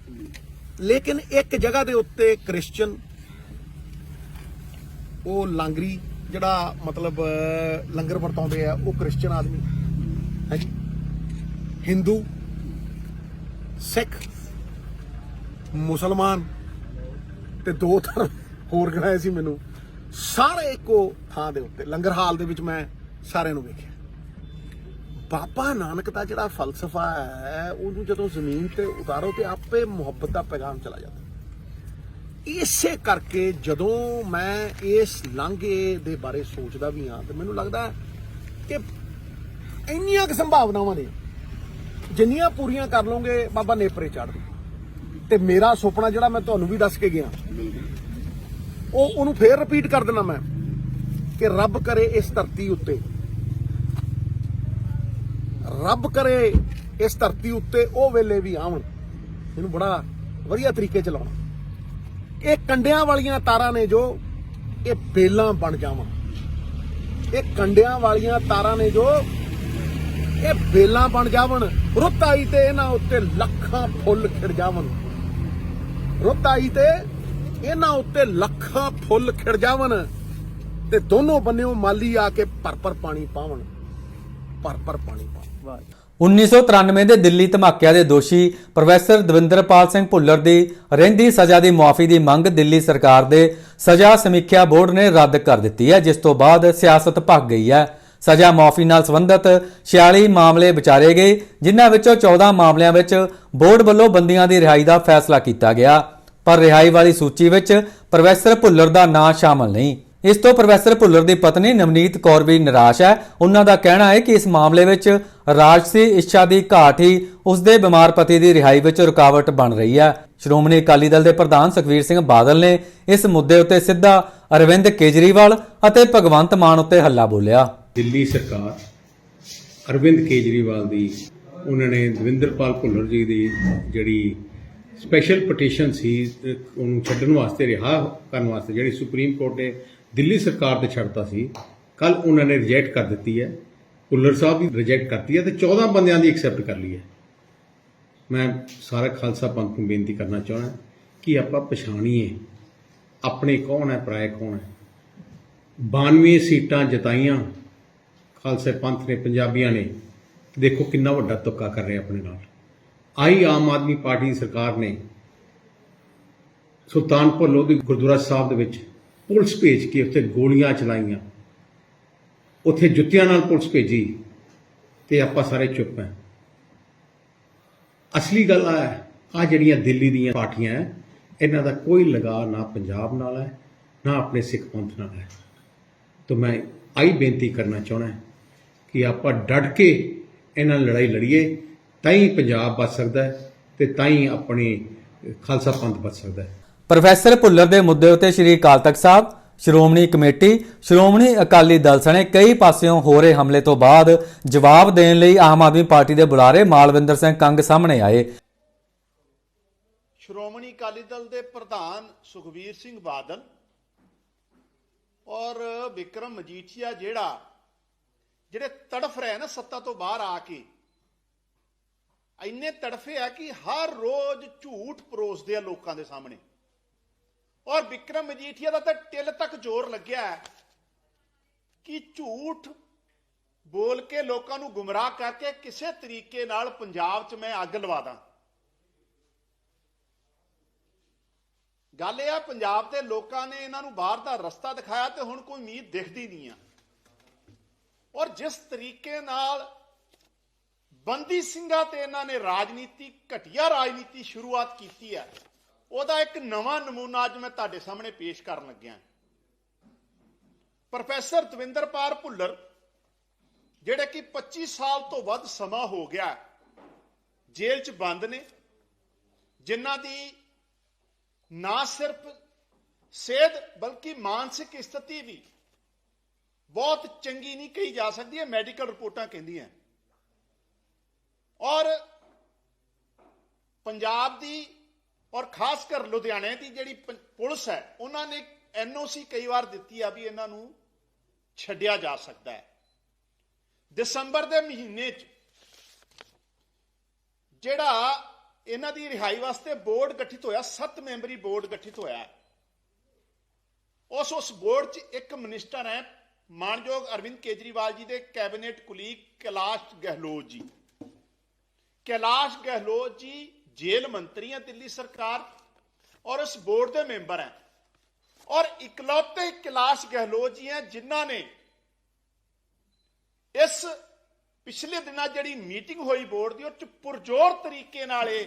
ਲੇਕਿਨ ਇੱਕ ਜਗ੍ਹਾ ਦੇ ਉੱਤੇ ਕ੍ਰਿਸਚੀਅਨ ਉਹ ਲਾਂਗਰੀ ਜਿਹੜਾ ਮਤਲਬ ਲੰਗਰ ਵਰਤਾਉਂਦੇ ਆ, ਉਹ ਕ੍ਰਿਸਚੀਅਨ ਆਦਮੀ। ਹੈ ਜੀ ਹਿੰਦੂ, ਸਿੱਖ, ਮੁਸਲਮਾਨ ਤੇ ਦੋ ਧਰਮ ਹੋਰ ਗਣਾਏ ਸੀ ਮੈਨੂੰ। ਸਾਰੇ ਇੱਕੋ ਥਾਂ ਦੇ ਉੱਤੇ, ਲੰਗਰ ਹਾਲ ਦੇ ਵਿੱਚ ਮੈਂ ਸਾਰਿਆਂ ਨੂੰ ਵੇਖਿਆ। ਬਾਬਾ ਨਾਨਕ ਦਾ ਜਿਹੜਾ ਫਲਸਫਾ ਹੈ, ਉਹਨੂੰ ਜਦੋਂ ਜ਼ਮੀਨ ਤੇ ਉਤਾਰੋ ਤੇ ਆਪੇ ਮੁਹੱਬਤ ਦਾ ਪੈਗਾਮ ਚਲਾ ਜਾਂਦਾ। ਇਸੇ ਕਰਕੇ ਜਦੋਂ ਮੈਂ ਇਸ ਲਾਂਘੇ ਦੇ ਬਾਰੇ ਸੋਚਦਾ ਵੀ ਹਾਂ, ਤੇ ਮੈਨੂੰ ਲੱਗਦਾ ਕਿ ਇੰਨੀਆਂ ਕਿ ਸੰਭਾਵਨਾਵਾਂ ਨੇ। ਜਿੰਨੀਆਂ ਪੂਰੀਆਂ ਕਰ ਲਓਗੇ, ਬਾਬਾ ਨੇਪਰੇ ਚੜ੍ਹ ਦੂ ਤੇ ਮੇਰਾ ਸੁਪਨਾ ਜਿਹੜਾ ਮੈਂ ਤੁਹਾਨੂੰ ਵੀ ਦੱਸ ਕੇ ਗਿਆ, ਉਹ ਉਹਨੂੰ ਫੇਰ ਰਿਪੀਟ ਕਰ ਦਿੰਦਾ ਮੈਂ, ਕਿ ਰੱਬ ਕਰੇ ਇਸ ਧਰਤੀ ਉੱਤੇ ਰੱਬ ਕਰੇ ਇਸ ਧਰਤੀ ਉੱਤੇ ਉਹ ਵੇਲੇ ਵੀ ਆਉਣ। ਇਹਨੂੰ ਬੜਾ ਵਧੀਆ ਤਰੀਕੇ ਚਲਾਉਣਾ ਇਹ ਕੰਡਿਆਂ ਵਾਲੀਆਂ ਤਾਰਾਂ ਨੇ ਜੋ ਇਹ ਬੇਲਾਂ ਬਣ ਜਾਵਣ ਇਹ ਕੰਡਿਆਂ ਵਾਲੀਆਂ ਤਾਰਾਂ ਨੇ ਜੋ ਇਹ ਬੇਲਾਂ ਬਣ ਜਾਵਣ। ਰੁੱਤ ਆਈ ਤੇ ਇਹਨਾਂ ਉੱਤੇ ਲੱਖਾਂ ਫੁੱਲ ਖਿੜ ਜਾਵਣ। ਰੁੱਤ ਆਈ ਤੇ ਇਹਨਾਂ ਉੱਤੇ ਲੱਖਾਂ ਫੁੱਲ ਖਿੜ ਜਾਵਣ ਤੇ ਦੋਨੋਂ ਬੰਨਿਓ ਮਾਲੀ ਆ ਕੇ ਭਰ ਭਰ ਪਾਣੀ ਪਾਵਣ। ਭਰ ਭਰ ਪਾਣੀ ਪਾਵਣ। 1993 ਦੇ ਦਿੱਲੀ ਧਮਾਕਿਆਂ ਦੇ ਦੋਸ਼ੀ ਪ੍ਰੋਫੈਸਰ ਦਵਿੰਦਰਪਾਲ ਸਿੰਘ ਭੁੱਲਰ ਦੀ ਰਹਿੰਦੀ ਸਜ਼ਾ ਦੀ ਮੁਆਫੀ ਦੀ ਮੰਗ ਦਿੱਲੀ ਸਰਕਾਰ ਦੇ ਸਜ਼ਾ ਸਮੀਖਿਆ ਬੋਰਡ ਨੇ ਰੱਦ ਕਰ ਦਿੱਤੀ ਹੈ, ਜਿਸ ਤੋਂ ਬਾਅਦ ਸਿਆਸਤ ਭੱਗ ਗਈ ਹੈ। ਸਜ਼ਾ ਮੁਆਫੀ ਨਾਲ ਸੰਬੰਧਿਤ 46 ਮਾਮਲੇ ਵਿਚਾਰੇ ਗਏ, ਜਿਨ੍ਹਾਂ ਵਿੱਚੋਂ 14 ਮਾਮਲਿਆਂ ਵਿੱਚ ਬੋਰਡ ਵੱਲੋਂ ਬੰਦੀਆਂ ਦੀ ਰਿਹਾਈ ਦਾ ਫੈਸਲਾ ਕੀਤਾ ਗਿਆ। ਪਰ ਰਿਹਾਈ ਵਾਲੀ ਸੂਚੀ ਵਿੱਚ ਪ੍ਰੋਫੈਸਰ ਭੁੱਲਰ ਦਾ ਨਾਂ ਸ਼ਾਮਲ ਨਹੀਂ। ਇਸ ਤੋਂ ਪ੍ਰੋਫੈਸਰ ਭੁੱਲਰ ਦੀ ਪਤਨੀ ਨਵਨੀਤ ਕੌਰ ਵੀ ਨਿਰਾਸ਼ ਹੈ। ਉਹਨਾਂ ਦਾ ਕਹਿਣਾ ਹੈ ਕਿ ਇਸ ਮਾਮਲੇ ਵਿੱਚ ਰਾਜਸੀ ਇੱਛਾ ਦੀ ਘਾਟ ਹੀ ਉਸ ਦੇ ਬਿਮਾਰ ਪਤੀ ਦੀ ਰਿਹਾਈ ਵਿੱਚ ਰੁਕਾਵਟ ਬਣ ਰਹੀ ਹੈ। ਸ਼੍ਰੋਮਣੀ ਅਕਾਲੀ ਦਲ ਦੇ ਪ੍ਰਧਾਨ ਸੁਖਵੀਰ ਸਿੰਘ ਬਾਦਲ ਨੇ ਇਸ ਮੁੱਦੇ ਉੱਤੇ ਸਿੱਧਾ ਅਰਵਿੰਦ ਕੇਜਰੀਵਾਲ ਅਤੇ ਭਗਵੰਤ ਮਾਨ ਉੱਤੇ ਹੱਲਾ ਬੋਲਿਆ। ਦਿੱਲੀ ਸਰਕਾਰ ਅਰਵਿੰਦ ਕੇਜਰੀਵਾਲ ਦੀ, ਉਹਨਾਂ ਨੇ ਦਵਿੰਦਰਪਾਲ ਭੁੱਲਰ ਜੀ ਦੀ ਜਿਹੜੀ ਸਪੈਸ਼ਲ ਪਟੀਸ਼ਨ ਸੀ, ਉਹਨੂੰ ਛੱਡਣ ਵਾਸਤੇ, ਰਿਹਾ ਕਰਨ ਵਾਸਤੇ ਜਿਹੜੀ ਸੁਪਰੀਮ ਕੋਰਟ ਨੇ ਦਿੱਲੀ ਸਰਕਾਰ ਤੇ ਛੱਡਤਾ ਸੀ। ਕੱਲ ਉਹਨਾਂ ਨੇ ਰਿਜੈਕਟ ਕਰ ਦਿੱਤੀ ਹੈ। ਭੁੱਲਰ ਸਾਹਿਬ ਦੀ ਰਿਜੈਕਟ ਕਰਤੀ ਹੈ ਤੇ 14 ਬੰਦਿਆਂ ਦੀ ਐਕਸੈਪਟ ਕਰ ਲਈ ਹੈ। ਮੈਂ ਸਾਰਾ ਖਾਲਸਾ ਪੰਥ ਨੂੰ ਬੇਨਤੀ ਕਰਨਾ ਚਾਹੁੰਦਾ ਕਿ ਆਪਾਂ ਪਛਾਣੀਏ। ਆਪਣੇ ਕੌਣ ਹੈ, ਪਰਾਏ ਕੌਣ ਹੈ? 92 ਸੀਟਾਂ ਜਿਤਾਈਆਂ। ਖਾਲਸੇ ਪੰਥ ਨੇ, ਪੰਜਾਬੀਆਂ ਨੇ। ਦੇਖੋ ਕਿੰਨਾ ਵੱਡਾ ਤੁੱਕਾ ਕਰ ਰਿਹਾ ਆਪਣੇ ਨਾਲ। ਆਈ ਆਮ ਆਦਮੀ ਪਾਰਟੀ ਦੀ ਸਰਕਾਰ ਨੇ ਸੁਲਤਾਨਪੁਰ ਲੋਧੀ ਗੁਰਦੁਆਰਾ ਸਾਹਿਬ ਦੇ ਵਿੱਚ ਪੁਲਿਸ ਭੇਜ ਕੇ ਉੱਥੇ ਗੋਲੀਆਂ ਚਲਾਈਆਂ। ਉੱਥੇ ਜੁੱਤੀਆਂ ਨਾਲ ਪੁਲਿਸ ਭੇਜੀ ਤੇ ਆਪਾਂ ਸਾਰੇ ਚੁੱਪ ਹਾਂ। ਅਸਲੀ ਗੱਲ ਆ ਆ ਜਿਹੜੀਆਂ ਦਿੱਲੀ ਦੀਆਂ ਪਾਰਟੀਆਂ ਹੈ, ਇਹਨਾਂ ਦਾ ਕੋਈ ਲਗਾਅ ਨਾ ਪੰਜਾਬ ਨਾਲ ਹੈ, ਨਾ ਆਪਣੇ ਸਿੱਖ ਪੰਥ ਨਾਲ ਹੈ। ਤਾਂ ਮੈਂ ਆਈ ਬੇਨਤੀ ਕਰਨਾ ਚਾਹਣਾ ਕਿ ਆਪਾਂ ਡਟ ਕੇ ਇਹਨਾਂ ਲੜਾਈ ਲੜੀਏ, ਤਾਂ ਹੀ ਪੰਜਾਬ ਬਚ ਸਕਦਾ ਹੈ ਤੇ ਤਾਂ ਹੀ ਆਪਣੀ ਖਾਲਸਾ ਪੰਥ ਬਚ ਸਕਦਾ ਹੈ। ਪ੍ਰੋਫੈਸਰ ਭੁੱਲਰ ਦੇ ਮੁੱਦੇ ਉੱਤੇ ਸ੍ਰੀ ਅਕਾਲ ਤਖਤ ਸਾਹਿਬ, ਸ਼੍ਰੋਮਣੀ ਕਮੇਟੀ, ਸ਼੍ਰੋਮਣੀ ਅਕਾਲੀ ਦਲ ਸਣੇ ਕਈ ਪਾਸਿਓਂ ਹੋ ਰਹੇ ਹਮਲੇ ਤੋਂ ਬਾਅਦ ਜਵਾਬ ਦੇਣ ਲਈ ਆਮ ਆਦਮੀ ਪਾਰਟੀ ਦੇ ਬੁਲਾਰੇ ਮਾਲਵਿੰਦਰ ਸਿੰਘ ਕੰਗ ਸਾਹਮਣੇ ਆਏ। ਸ਼੍ਰੋਮਣੀ ਅਕਾਲੀ ਦਲ ਦੇ ਪ੍ਰਧਾਨ ਸੁਖਬੀਰ ਸਿੰਘ ਬਾਦਲ ਔਰ ਵਿਕਰਮ ਮਜੀਠੀਆ ਜਿਹੜਾ, ਜਿਹੜੇ ਤੜਫ ਰਹੇ ਨਾ ਸੱਤਾ ਤੋਂ ਬਾਹਰ ਆ ਕੇ, ਇੰਨੇ ਤੜਫੇ ਆ ਕਿ ਹਰ ਰੋਜ਼ ਝੂਠ ਪਰੋਸਦੇ ਆ ਲੋਕਾਂ ਦੇ ਸਾਹਮਣੇ। ਔਰ ਵਿਕਰਮ ਮਜੀਠੀਆ ਦਾ ਤਾਂ ਟਿਲ ਤੱਕ ਜ਼ੋਰ ਲੱਗਿਆ ਹੈ ਕਿ ਝੂਠ ਬੋਲ ਕੇ ਲੋਕਾਂ ਨੂੰ ਗੁੰਮਰਾਹ ਕਰਕੇ ਕਿਸੇ ਤਰੀਕੇ ਨਾਲ ਪੰਜਾਬ 'ਚ ਮੈਂ ਅੱਗ ਲਵਾ ਦਾਂ। ਗੱਲ ਇਹ ਆ, ਪੰਜਾਬ ਦੇ ਲੋਕਾਂ ਨੇ ਇਹਨਾਂ ਨੂੰ ਬਾਹਰ ਦਾ ਰਸਤਾ ਦਿਖਾਇਆ ਤੇ ਹੁਣ ਕੋਈ ਉਮੀਦ ਦਿਖਦੀ ਨਹੀਂ ਆ। ਔਰ ਜਿਸ ਤਰੀਕੇ ਨਾਲ ਬੰਦੀ ਸਿੰਘਾਂ ਤੇ ਇਹਨਾਂ ਨੇ ਰਾਜਨੀਤੀ, ਘਟੀਆ ਰਾਜਨੀਤੀ ਸ਼ੁਰੂਆਤ ਕੀਤੀ ਹੈ ਉਹਦਾ ਇੱਕ ਨਵਾਂ ਨਮੂਨਾ ਅੱਜ ਮੈਂ ਤੁਹਾਡੇ ਸਾਹਮਣੇ ਪੇਸ਼ ਕਰਨ ਲੱਗਿਆ। ਪ੍ਰੋਫੈਸਰ ਦਵਿੰਦਰਪਾਲ ਭੁੱਲਰ, ਜਿਹੜੇ ਕਿ 25 ਸਾਲ ਤੋਂ ਵੱਧ ਸਮਾਂ ਹੋ ਗਿਆ ਜੇਲ੍ਹ 'ਚ ਬੰਦ ਨੇ, ਜਿਨ੍ਹਾਂ ਦੀ ਨਾ ਸਿਰਫ ਸਿਹਤ ਬਲਕਿ ਮਾਨਸਿਕ ਸਥਿਤੀ ਵੀ ਬਹੁਤ ਚੰਗੀ ਨਹੀਂ ਕਹੀ ਜਾ ਸਕਦੀ ਹੈ ਮੈਡੀਕਲ ਰਿਪੋਰਟਾਂ ਕਹਿੰਦੀਆਂ। ਔਰ ਪੰਜਾਬ ਦੀ ਔਰ ਖਾਸ ਕਰ ਲੁਧਿਆਣੇ ਦੀ ਜਿਹੜੀ ਪ- ਪੁਲਿਸ ਹੈ, ਉਹਨਾਂ ਨੇ ਐਨਓਸੀ ਕਈ ਵਾਰ ਦਿੱਤੀ ਆ ਵੀ ਇਹਨਾਂ ਨੂੰ ਛੱਡਿਆ ਜਾ ਸਕਦਾ ਹੈ। ਦਸੰਬਰ ਦੇ ਮਹੀਨੇ 'ਚ ਜਿਹੜਾ ਇਹਨਾਂ ਦੀ ਰਿਹਾਈ ਵਾਸਤੇ ਬੋਰਡ ਗਠਿਤ ਹੋਇਆ 7 ਮੈਂਬਰੀ ਬੋਰਡ ਗਠਿਤ ਹੋਇਆ ਉਸ ਉਸ ਬੋਰਡ 'ਚ ਇੱਕ ਮਿਨਿਸਟਰ ਹੈ, ਮਾਨਯੋਗ ਅਰਵਿੰਦ ਕੇਜਰੀਵਾਲ ਜੀ ਦੇ ਕੈਬਨਿਟ ਕੁਲੀਗ ਕੈਲਾਸ਼ ਗਹਿਲੋਤ ਜੀ। ਕੈਲਾਸ਼ ਗਹਿਲੋਤ ਜੀ ਜੇਲ੍ਹ ਮੰਤਰੀ ਹੈ ਦਿੱਲੀ ਸਰਕਾਰ ਔਰ ਇਸ ਬੋਰਡ ਦੇ ਮੈਂਬਰ ਹੈ। ਔਰ ਇਕਲੌਤੇ ਕੈਲਾਸ਼ ਗਹਿਲੋਤ ਜੀ ਹੈ ਜਿਨ੍ਹਾਂ ਨੇ ਇਸ ਪਿਛਲੇ ਦਿਨਾਂ ਜਿਹੜੀ ਮੀਟਿੰਗ ਹੋਈ ਬੋਰਡ ਦੀ, ਉਹ ਚ ਪੁਰਜੋਰ ਤਰੀਕੇ ਨਾਲ ਇਹ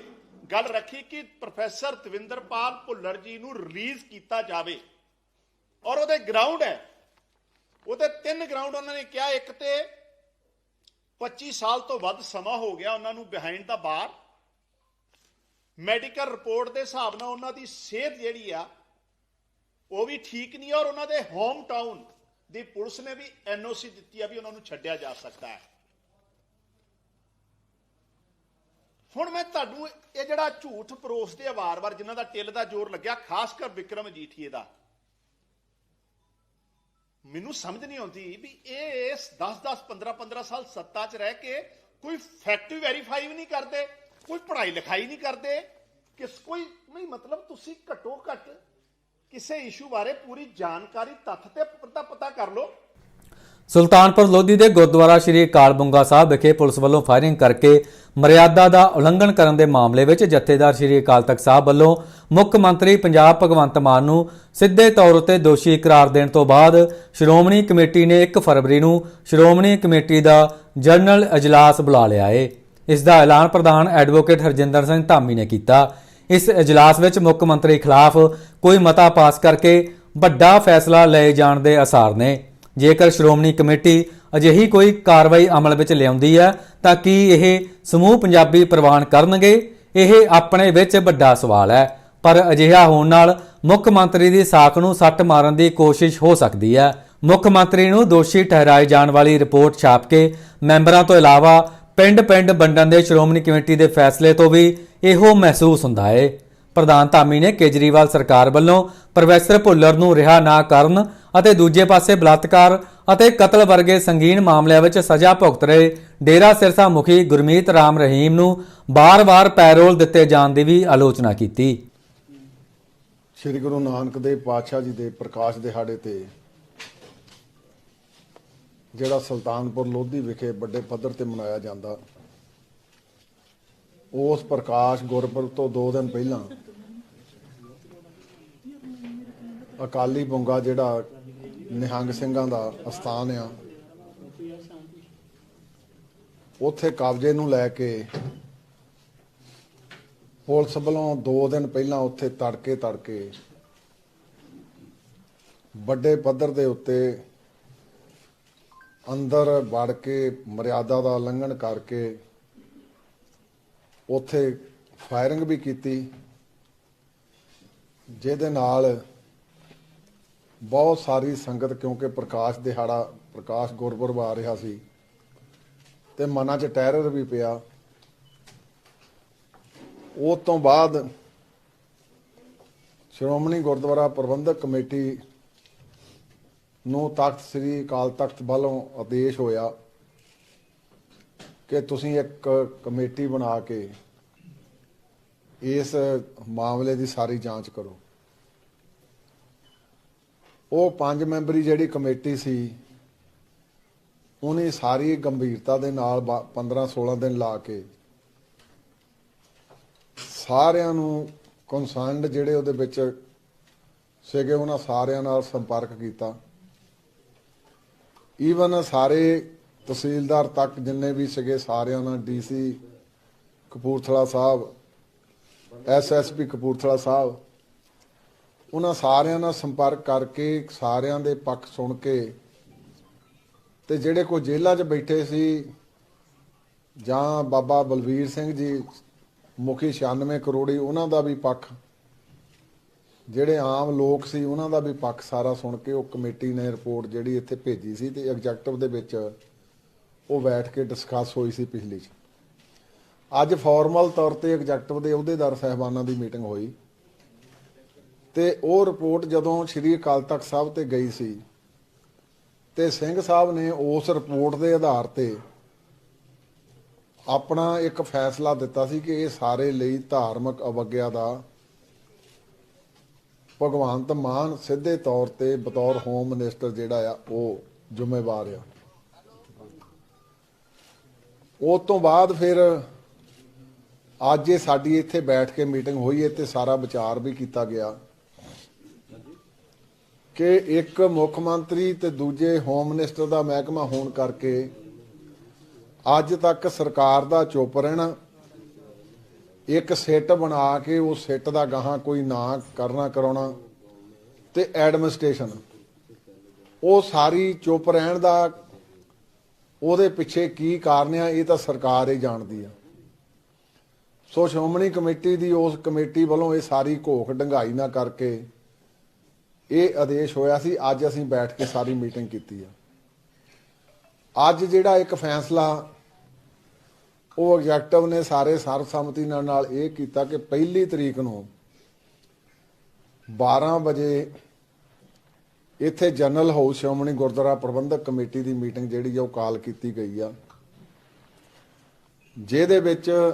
ਗੱਲ ਰੱਖੀ ਕਿ ਪ੍ਰੋਫੈਸਰ ਦਵਿੰਦਰਪਾਲ ਭੁੱਲਰ ਜੀ ਨੂੰ ਰਿਲੀਜ਼ ਕੀਤਾ ਜਾਵੇ। ਔਰ ਉਹਦੇ ਗਰਾਊਂਡ ਹੈ। ਉਹਦੇ ਤਿੰਨ ਗਰਾਊਂਡ ਉਹਨਾਂ ਨੇ ਕਿਹਾ, ਇੱਕ ਤੇ 25 ਸਾਲ ਤੋਂ ਵੱਧ ਸਮਾਂ ਹੋ ਗਿਆ ਉਹਨਾਂ ਨੂੰ behind the bar medical report ਦੇ ਹਿਸਾਬ ਨਾਲ ਉਹਨਾਂ ਦੀ ਸਿਹਤ ਜਿਹੜੀ ਆ, ਉਹ ਵੀ ਠੀਕ ਨਹੀਂ ਔਰ ਉਹਨਾਂ ਦੇ ਹੋਮ ਟਾਊਨ ਦੀ ਪੁਲਿਸ ਨੇ ਵੀ ਐਨਓਸੀ ਦਿੱਤੀ ਆ ਵੀ ਉਹਨਾਂ ਨੂੰ ਛੱਡਿਆ ਜਾ ਸਕਦਾ ਹੈ। ਹੁਣ ਮੈਂ ਤੁਹਾਨੂੰ ਇਹ ਜਿਹੜਾ ਝੂਠ ਪਰੋਸਦੇ ਆ ਵਾਰ-ਵਾਰ ਜਿਨ੍ਹਾਂ ਦਾ ਟਿੱਲ ਦਾ ਜ਼ੋਰ ਲੱਗਿਆ, ਖਾਸ ਕਰ ਵਿਕਰਮ ਜੀਠੀਏ ਦਾ, ਮੈਨੂੰ ਸਮਝ ਨਹੀਂ ਆਉਂਦੀ ਵੀ ਇਹ ਇਸ 10-10 15-15 ਸਾਲ ਸੱਤਾ 'ਚ ਰਹਿ ਕੇ ਕੋਈ ਫੈਕਟ ਵੈਰੀਫਾਈ ਵੀ ਨਹੀਂ ਕਰਦੇ। ਕੋਈ ਪੜ੍ਹਾਈ ਲਿਖਾਈ ਨਹੀਂ ਕਰਦੇ, ਕਿਸ ਕੋਈ ਨਹੀਂ, ਮਤਲਬ ਤੁਸੀਂ ਘੱਟੋ ਘੱਟ ਕਿਸੇ ਇਸ਼ੂ ਬਾਰੇ ਪੂਰੀ ਜਾਣਕਾਰੀ ਤੱਥ ਤੇ ਪਤਾ ਪਤਾ ਕਰ ਲਓ। ਸੁਲਤਾਨਪੁਰ ਲੋਧੀ ਦੇ ਗੁਰਦੁਆਰਾ ਸ੍ਰੀ ਅਕਾਲ ਬੁੰਗਾ ਸਾਹਿਬ ਵਿਖੇ ਪੁਲਿਸ ਵੱਲੋਂ ਫਾਇਰਿੰਗ ਕਰਕੇ ਮਰਿਆਦਾ ਦਾ ਉਲੰਘਣ ਕਰਨ ਦੇ ਮਾਮਲੇ ਵਿੱਚ ਜਥੇਦਾਰ ਸ੍ਰੀ ਅਕਾਲ ਤਖਤ ਸਾਹਿਬ ਵੱਲੋਂ ਮੁੱਖ ਮੰਤਰੀ ਪੰਜਾਬ ਭਗਵੰਤ ਮਾਨ ਨੂੰ ਸਿੱਧੇ ਤੌਰ ਉਤੇ ਦੋਸ਼ੀ ਕਰਾਰ ਦੇਣ ਤੋਂ ਬਾਅਦ ਸ਼੍ਰੋਮਣੀ ਕਮੇਟੀ ਨੇ 1 ਫਰਵਰੀ ਨੂੰ ਸ਼੍ਰੋਮਣੀ ਕਮੇਟੀ ਦਾ ਜਨਰਲ ਅਜਲਾਸ ਬੁਲਾ ਲਿਆ ਏ। ਇਸ ਦਾ ਐਲਾਨ ਪ੍ਰਧਾਨ ਐਡਵੋਕੇਟ ਹਰਜਿੰਦਰ ਸਿੰਘ ਧਾਮੀ ਨੇ ਕੀਤਾ। ਇਸ ਅਜਲਾਸ ਵਿੱਚ ਮੁੱਖ ਮੰਤਰੀ ਖਿਲਾਫ ਕੋਈ ਮਤਾ ਪਾਸ ਕਰਕੇ ਵੱਡਾ ਫੈਸਲਾ ਲਏ ਜਾਣ ਦੇ ਅਸਾਰ ਨੇ। ਜੇਕਰ ਸ਼੍ਰੋਮਣੀ ਕਮੇਟੀ ਅਜਿਹੀ ਕੋਈ ਕਾਰਵਾਈ ਅਮਲ ਵਿੱਚ ਲਿਆਉਂਦੀ ਹੈ, ਤਾਂ ਕੀ ਇਹ ਸਮੂਹ ਪੰਜਾਬੀ ਪ੍ਰਵਾਨ ਕਰਨਗੇ? ਇਹ ਆਪਣੇ ਵਿੱਚ ਵੱਡਾ ਸਵਾਲ ਹੈ। ਪਰ ਅਜਿਹਾ ਹੋਣ ਨਾਲ ਮੁੱਖ ਮੰਤਰੀ ਦੀ ਸਾਖ ਨੂੰ ਸੱਟ ਮਾਰਨ ਦੀ ਕੋਸ਼ਿਸ਼ ਹੋ ਸਕਦੀ ਹੈ। ਮੁੱਖ ਮੰਤਰੀ ਨੂੰ ਦੋਸ਼ੀ ਠਹਿਰਾਏ ਜਾਣ ਵਾਲੀ ਰਿਪੋਰਟ ਛਾਪ ਕੇ ਮੈਂਬਰਾਂ ਤੋਂ ਇਲਾਵਾ ਪਿੰਡ-ਪਿੰਡ ਵੰਡਣ ਦੇ ਸ਼੍ਰੋਮਣੀ ਕਮੇਟੀ ਦੇ ਫੈਸਲੇ ਤੋਂ ਵੀ ਇਹੋ ਮਹਿਸੂਸ ਹੁੰਦਾ ਹੈ ਪ੍ਰਧਾਨ ਧਾਮੀ ਨੇ ਕੇਜਰੀਵਾਲ ਸਰਕਾਰ ਵੱਲੋਂ ਪ੍ਰੋਫੈਸਰ ਭੁੱਲਰ ਨੂੰ ਰਿਹਾ ਨਾ ਕਰਨ ਅਤੇ ਦੂਜੇ ਪਾਸੇ ਬਲਾਤਕਾਰ ਅਤੇ ਕਤਲ ਵਰਗੇ ਸੰਗੀਨ ਮਾਮਲਿਆਂ ਵਿੱਚ ਸਜ਼ਾ ਭੁਗਤ ਰਹੇ ਡੇਰਾ ਸਿਰਸਾ ਮੁਖੀ ਗੁਰਮੀਤ ਰਾਮ ਰਹੀਮ ਨੂੰ ਬਾਰ-ਬਾਰ ਪੈਰੋਲ ਦਿੱਤੇ ਜਾਣ ਦੀ ਵੀ ਆਲੋਚਨਾ ਕੀਤੀ। ਸ੍ਰੀ ਗੁਰੂ ਨਾਨਕ ਦੇਵ ਪਾਤਸ਼ਾਹ ਜੀ ਦੇ ਪ੍ਰਕਾਸ਼ ਦਿਹਾੜੇ ਤੇ ਜਿਹੜਾ ਸੁਲਤਾਨਪੁਰ ਲੋਧੀ ਵਿਖੇ ਵੱਡੇ ਪੱਧਰ ਤੇ ਮਨਾਇਆ ਜਾਂਦਾ, ਉਸ ਪ੍ਰਕਾਸ਼ ਗੁਰਪੁਰਬ ਤੋਂ 2 ਦਿਨ ਪਹਿਲਾਂ ਅਕਾਲੀ ਬੁੰਗਾ ਜਿਹੜਾ ਨਿਹੰਗ ਸਿੰਘਾਂ ਦਾ ਅਸਥਾਨ ਆ, ਉੱਥੇ ਕਬਜ਼ੇ ਨੂੰ ਲੈ ਕੇ ਪੁਲਿਸ ਵੱਲੋਂ 2 ਦਿਨ ਪਹਿਲਾਂ ਉੱਥੇ ਤੜਕੇ ਤੜਕੇ ਵੱਡੇ ਪੱਧਰ ਦੇ ਉੱਤੇ ਅੰਦਰ ਵੜ ਕੇ ਮਰਿਆਦਾ ਦਾ ਉਲੰਘਣ ਕਰਕੇ ਉੱਥੇ ਫਾਇਰਿੰਗ ਵੀ ਕੀਤੀ, ਜਿਹਦੇ ਨਾਲ ਬਹੁਤ ਸਾਰੀ ਸੰਗਤ, ਕਿਉਂਕਿ ਪ੍ਰਕਾਸ਼ ਦਿਹਾੜਾ, ਪ੍ਰਕਾਸ਼ ਗੁਰਪੁਰਬ ਆ ਰਿਹਾ ਸੀ, ਤੇ ਮਨਾਂ 'ਚ ਟੈਰਰ ਵੀ ਪਿਆ। ਉਸ ਤੋਂ ਬਾਅਦ ਸ਼੍ਰੋਮਣੀ ਗੁਰਦੁਆਰਾ ਪ੍ਰਬੰਧਕ ਕਮੇਟੀ ਨੂੰ ਤਖਤ ਸ੍ਰੀ ਅਕਾਲ ਤਖਤ ਵੱਲੋਂ ਆਦੇਸ਼ ਹੋਇਆ ਕਿ ਤੁਸੀਂ ਇੱਕ ਕਮੇਟੀ ਬਣਾ ਕੇ ਇਸ ਮਾਮਲੇ ਦੀ ਸਾਰੀ ਜਾਂਚ ਕਰੋ। ਉਹ ਪੰਜ ਮੈਂਬਰੀ ਜਿਹੜੀ ਕਮੇਟੀ ਸੀ, ਉਹਨੇ ਸਾਰੀ ਗੰਭੀਰਤਾ ਦੇ ਨਾਲ 15 16 ਦਿਨ ਲਾ ਕੇ ਸਾਰਿਆਂ ਨੂੰ ਕਨਸਰਨਡ ਜਿਹੜੇ ਉਹਦੇ ਵਿੱਚ ਸੀਗੇ, ਉਹਨਾਂ ਸਾਰਿਆਂ ਨਾਲ ਸੰਪਰਕ ਕੀਤਾ। ਈਵਨ ਸਾਰੇ ਤਹਿਸੀਲਦਾਰ ਤੱਕ ਜਿੰਨੇ ਵੀ ਸੀਗੇ, ਸਾਰਿਆਂ ਨਾਲ ਡੀਸੀ ਕਪੂਰਥਲਾ ਸਾਹਿਬ ਐਸਐਸਪੀ ਕਪੂਰਥਲਾ ਸਾਹਿਬ, ਉਹਨਾਂ ਸਾਰਿਆਂ ਨਾਲ ਸੰਪਰਕ ਕਰਕੇ ਸਾਰਿਆਂ ਦੇ ਪੱਖ ਸੁਣ ਕੇ ਤੇ ਜਿਹੜੇ ਕੋ ਜੇਲ੍ਹਾਂ 'ਚ ਬੈਠੇ ਸੀ, ਜਾਂ ਬਾਬਾ ਬਲਵੀਰ ਸਿੰਘ ਜੀ, ਮੁਖੀ 96 ਕਰੋੜੀ, ਉਹਨਾਂ ਦਾ ਵੀ ਪੱਖ ਜਿਹੜੇ ਆਮ ਲੋਕ ਸੀ, ਉਹਨਾਂ ਦਾ ਵੀ ਪੱਖ ਸਾਰਾ ਸੁਣ ਕੇ ਉਹ ਕਮੇਟੀ ਨੇ ਰਿਪੋਰਟ ਜਿਹੜੀ ਇੱਥੇ ਭੇਜੀ ਸੀ ਤੇ ਐਗਜ਼ੈਕਟਿਵ ਦੇ ਵਿੱਚ ਉਹ ਬੈਠ ਕੇ ਡਿਸਕਸ ਹੋਈ ਸੀ ਪਿਛਲੀ। ਚ ਅੱਜ ਫਾਰਮਲ ਤੌਰ ਤੇ ਐਗਜ਼ੈਕਟਿਵ ਦੇ ਅਹੁਦੇਦਾਰ ਸਹਿਬਾਨਾਂ ਦੀ ਮੀਟਿੰਗ ਹੋਈ ਤੇ ਉਹ ਰਿਪੋਰਟ ਜਦੋਂ ਸ਼੍ਰੀ ਅਕਾਲ ਤਖਤ ਸਾਹਿਬ ਤੇ ਗਈ ਸੀ ਤੇ ਸਿੰਘ ਸਾਹਿਬ ਨੇ ਉਸ ਰਿਪੋਰਟ ਦੇ ਆਧਾਰ ਤੇ ਆਪਣਾ ਇੱਕ ਫੈਸਲਾ ਦਿੱਤਾ ਸੀ ਕਿ ਇਹ ਸਾਰੇ ਲਈ ਧਾਰਮਿਕ ਅਵਗਿਆ ਦਾ ਭਗਵੰਤ ਮਾਨ ਸਿੱਧੇ ਤੌਰ ਤੇ ਬਤੌਰ ਹੋਮ ਮਿਨਿਸਟਰ ਜਿਹੜਾ ਆ, ਉਹ ਜ਼ਿੰਮੇਵਾਰ ਆ। ਉਹ ਤੋਂ ਬਾਅਦ ਫਿਰ ਅੱਜ ਇਹ ਸਾਡੀ ਇੱਥੇ ਬੈਠ ਕੇ ਮੀਟਿੰਗ ਹੋਈ ਹੈ ਤੇ ਸਾਰਾ ਵਿਚਾਰ ਵੀ ਕੀਤਾ ਗਿਆ ਕਿ ਇੱਕ ਮੁੱਖ ਮੰਤਰੀ ਤੇ ਦੂਜੇ ਹੋਮ ਮਿਨਿਸਟਰ ਦਾ ਮਹਿਕਮਾ ਹੋਣ ਕਰਕੇ ਅੱਜ ਤੱਕ ਸਰਕਾਰ ਦਾ ਚੁੱਪ ਰਹਿਣਾ ਇੱਕ ਸਿੱਟ ਬਣਾ ਕੇ ਉਹ ਸਿੱਟ ਦਾ ਗਾਹਾਂ ਕੋਈ ਨਾ ਕਰਨਾ ਕਰਾਉਣਾ ਤੇ ਐਡਮਿਨਿਸਟ੍ਰੇਸ਼ਨ। ਉਹ ਸਾਰੀ ਚੁੱਪ ਰਹਿਣ ਦਾ ਉਹਦੇ ਪਿੱਛੇ ਕੀ ਕਾਰਨ ਆ, ਇਹ ਤਾਂ ਸਰਕਾਰ ਹੀ ਜਾਣਦੀ ਆ। ਸੋ ਸ਼੍ਰੋਮਣੀ ਕਮੇਟੀ ਦੀ ਉਸ ਕਮੇਟੀ ਵੱਲੋਂ ਇਹ ਸਾਰੀ ਘੋਖ ਡੰਗਾਈ ਨਾ ਕਰਕੇ ਇਹ ਆਦੇਸ਼ ਹੋਇਆ ਸੀ, ਅੱਜ ਅਸੀਂ ਬੈਠ ਕੇ ਸਾਰੀ ਮੀਟਿੰਗ ਕੀਤੀ ਆ। ਅੱਜ ਜਿਹੜਾ ਇੱਕ ਫੈਸਲਾ ਉਹ ਐਗਜ਼ੈਕਟਿਵ ਨੇ ਸਾਰੇ ਸਰਬਸੰਮਤੀ ਨਾਲ ਨਾਲ ਇਹ ਕੀਤਾ ਕਿ ਪਹਿਲੀ ਤਰੀਕ ਨੂੰ 12 ਵਜੇ ਇੱਥੇ general house Shiromani Gurdwara Prabandhak committee ਦੀ ਮੀਟਿੰਗ ਜਿਹੜੀ ਆ ਉਹ ਕਾਲ ਕੀਤੀ ਗਈ ਆ। ਜਿਹਦੇ ਵਿੱਚ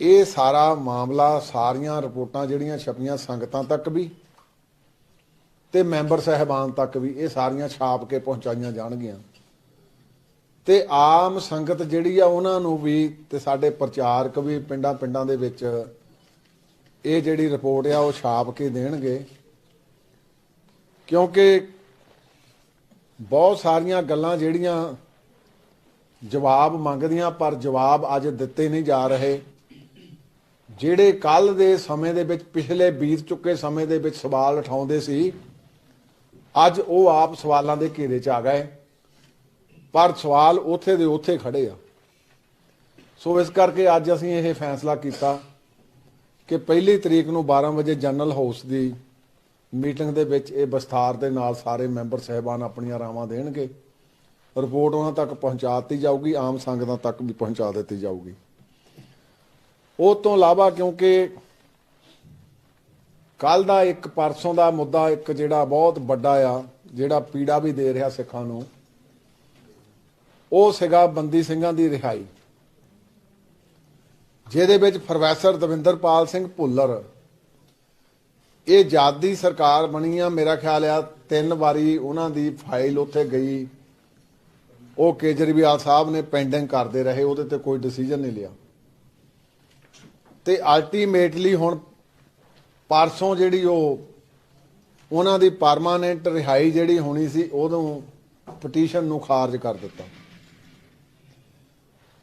ਇਹ ਸਾਰਾ ਮਾਮਲਾ, ਸਾਰੀਆਂ ਰਿਪੋਰਟਾਂ ਜਿਹੜੀਆਂ ਛਪੀਆਂ ਸੰਗਤਾਂ ਤੱਕ ਵੀ ਤੇ ਮੈਂਬਰ ਸਹਿਬਾਨ ਤੱਕ ਵੀ ਇਹ ਸਾਰੀਆਂ ਛਾਪ ਕੇ ਪਹੁੰਚਾਈਆਂ ਜਾਣਗੀਆਂ। ਤੇ ਆਮ ਸੰਗਤ ਜਿਹੜੀ ਆ ਉਹਨਾਂ ਨੂੰ ਵੀ ਤੇ ਸਾਡੇ ਪ੍ਰਚਾਰਕ ਵੀ ਪਿੰਡਾਂ ਪਿੰਡਾਂ ਦੇ ਵਿੱਚ ਇਹ ਜਿਹੜੀ ਰਿਪੋਰਟ ਆ ਉਹ ਛਾਪ ਕੇ ਦੇਣਗੇ। ਕਿਉਂਕਿ ਬਹੁਤ ਸਾਰੀਆਂ ਗੱਲਾਂ ਜਿਹੜੀਆਂ ਜਵਾਬ ਮੰਗਦੀਆਂ ਪਰ ਜਵਾਬ ਅੱਜ ਦਿੱਤੇ ਨਹੀਂ ਜਾ ਰਹੇ। ਜਿਹੜੇ ਕੱਲ ਦੇ ਸਮੇਂ ਦੇ ਵਿੱਚ, ਪਿਛਲੇ ਬੀਤ ਚੁੱਕੇ ਸਮੇਂ ਦੇ ਵਿੱਚ ਸਵਾਲ ਉਠਾਉਂਦੇ ਸੀ, ਅੱਜ ਉਹ ਆਪ ਸਵਾਲਾਂ ਦੇ ਘੇਰੇ 'ਚ ਆ ਗਏ। ਪਰ ਸਵਾਲ ਉੱਥੇ ਦੇ ਉੱਥੇ ਖੜੇ ਆ। ਸੋ ਇਸ ਕਰਕੇ ਅੱਜ ਅਸੀਂ ਇਹ ਫੈਸਲਾ ਕੀਤਾ ਕਿ ਪਹਿਲੀ ਤਰੀਕ ਨੂੰ 12 ਵਜੇ ਜਨਰਲ ਹਾਊਸ ਦੀ ਮੀਟਿੰਗ ਦੇ ਵਿੱਚ ਇਹ ਵਿਸਥਾਰ ਦੇ ਨਾਲ ਸਾਰੇ ਮੈਂਬਰ ਸਹਿਬਾਨ ਆਪਣੀਆਂ ਰਾਵਾਂ ਦੇਣਗੇ। ਰਿਪੋਰਟ ਉਹਨਾਂ ਤੱਕ ਪਹੁੰਚਾ ਦਿੱਤੀ ਜਾਊਗੀ, ਆਮ ਸੰਗਤਾਂ ਤੱਕ ਵੀ ਪਹੁੰਚਾ ਦਿੱਤੀ ਜਾਊਗੀ। ਉਹ ਤੋਂ ਇਲਾਵਾ ਕਿਉਂਕਿ ਕੱਲ ਦਾ ਇੱਕ ਪਰਸੋਂ ਦਾ ਮੁੱਦਾ ਇੱਕ ਜਿਹੜਾ ਬਹੁਤ ਵੱਡਾ ਆ, ਜਿਹੜਾ ਪੀੜਾ ਵੀ ਦੇ ਰਿਹਾ ਸਿੱਖਾਂ ਨੂੰ ਉਹ ਸੀਗਾ ਬੰਦੀ ਸਿੰਘਾਂ ਦੀ ਰਿਹਾਈ। ਜਿਹਦੇ ਵਿੱਚ ਪ੍ਰੋਫੈਸਰ ਦਵਿੰਦਰਪਾਲ ਸਿੰਘ ਭੁੱਲਰ। ਇਹ ਜਾਦੀ ਸਰਕਾਰ ਬਣੀ ਆ, ਮੇਰਾ ਖਿਆਲ ਆ ਤਿੰਨ ਵਾਰੀ ਉਹਨਾਂ ਦੀ ਫਾਈਲ ਉੱਥੇ ਗਈ। ਉਹ ਕੇਜਰੀਵਾਲ ਸਾਹਿਬ ਨੇ ਪੈਂਡਿੰਗ ਕਰਦੇ ਰਹੇ, ਉਹਦੇ ਤੇ ਕੋਈ ਡਿਸੀਜਨ ਨਹੀਂ ਲਿਆ। ਤੇ ਅਲਟੀਮੇਟਲੀ ਹੁਣ ਪਰਸੋਂ ਜਿਹੜੀ ਉਹ ਉਹਨਾਂ ਦੀ ਪਰਮਾਨੈਂਟ ਰਿਹਾਈ ਜਿਹੜੀ ਹੋਣੀ ਸੀ ਉਦੋਂ ਪਟੀਸ਼ਨ ਨੂੰ ਖਾਰਜ ਕਰ ਦਿੱਤਾ।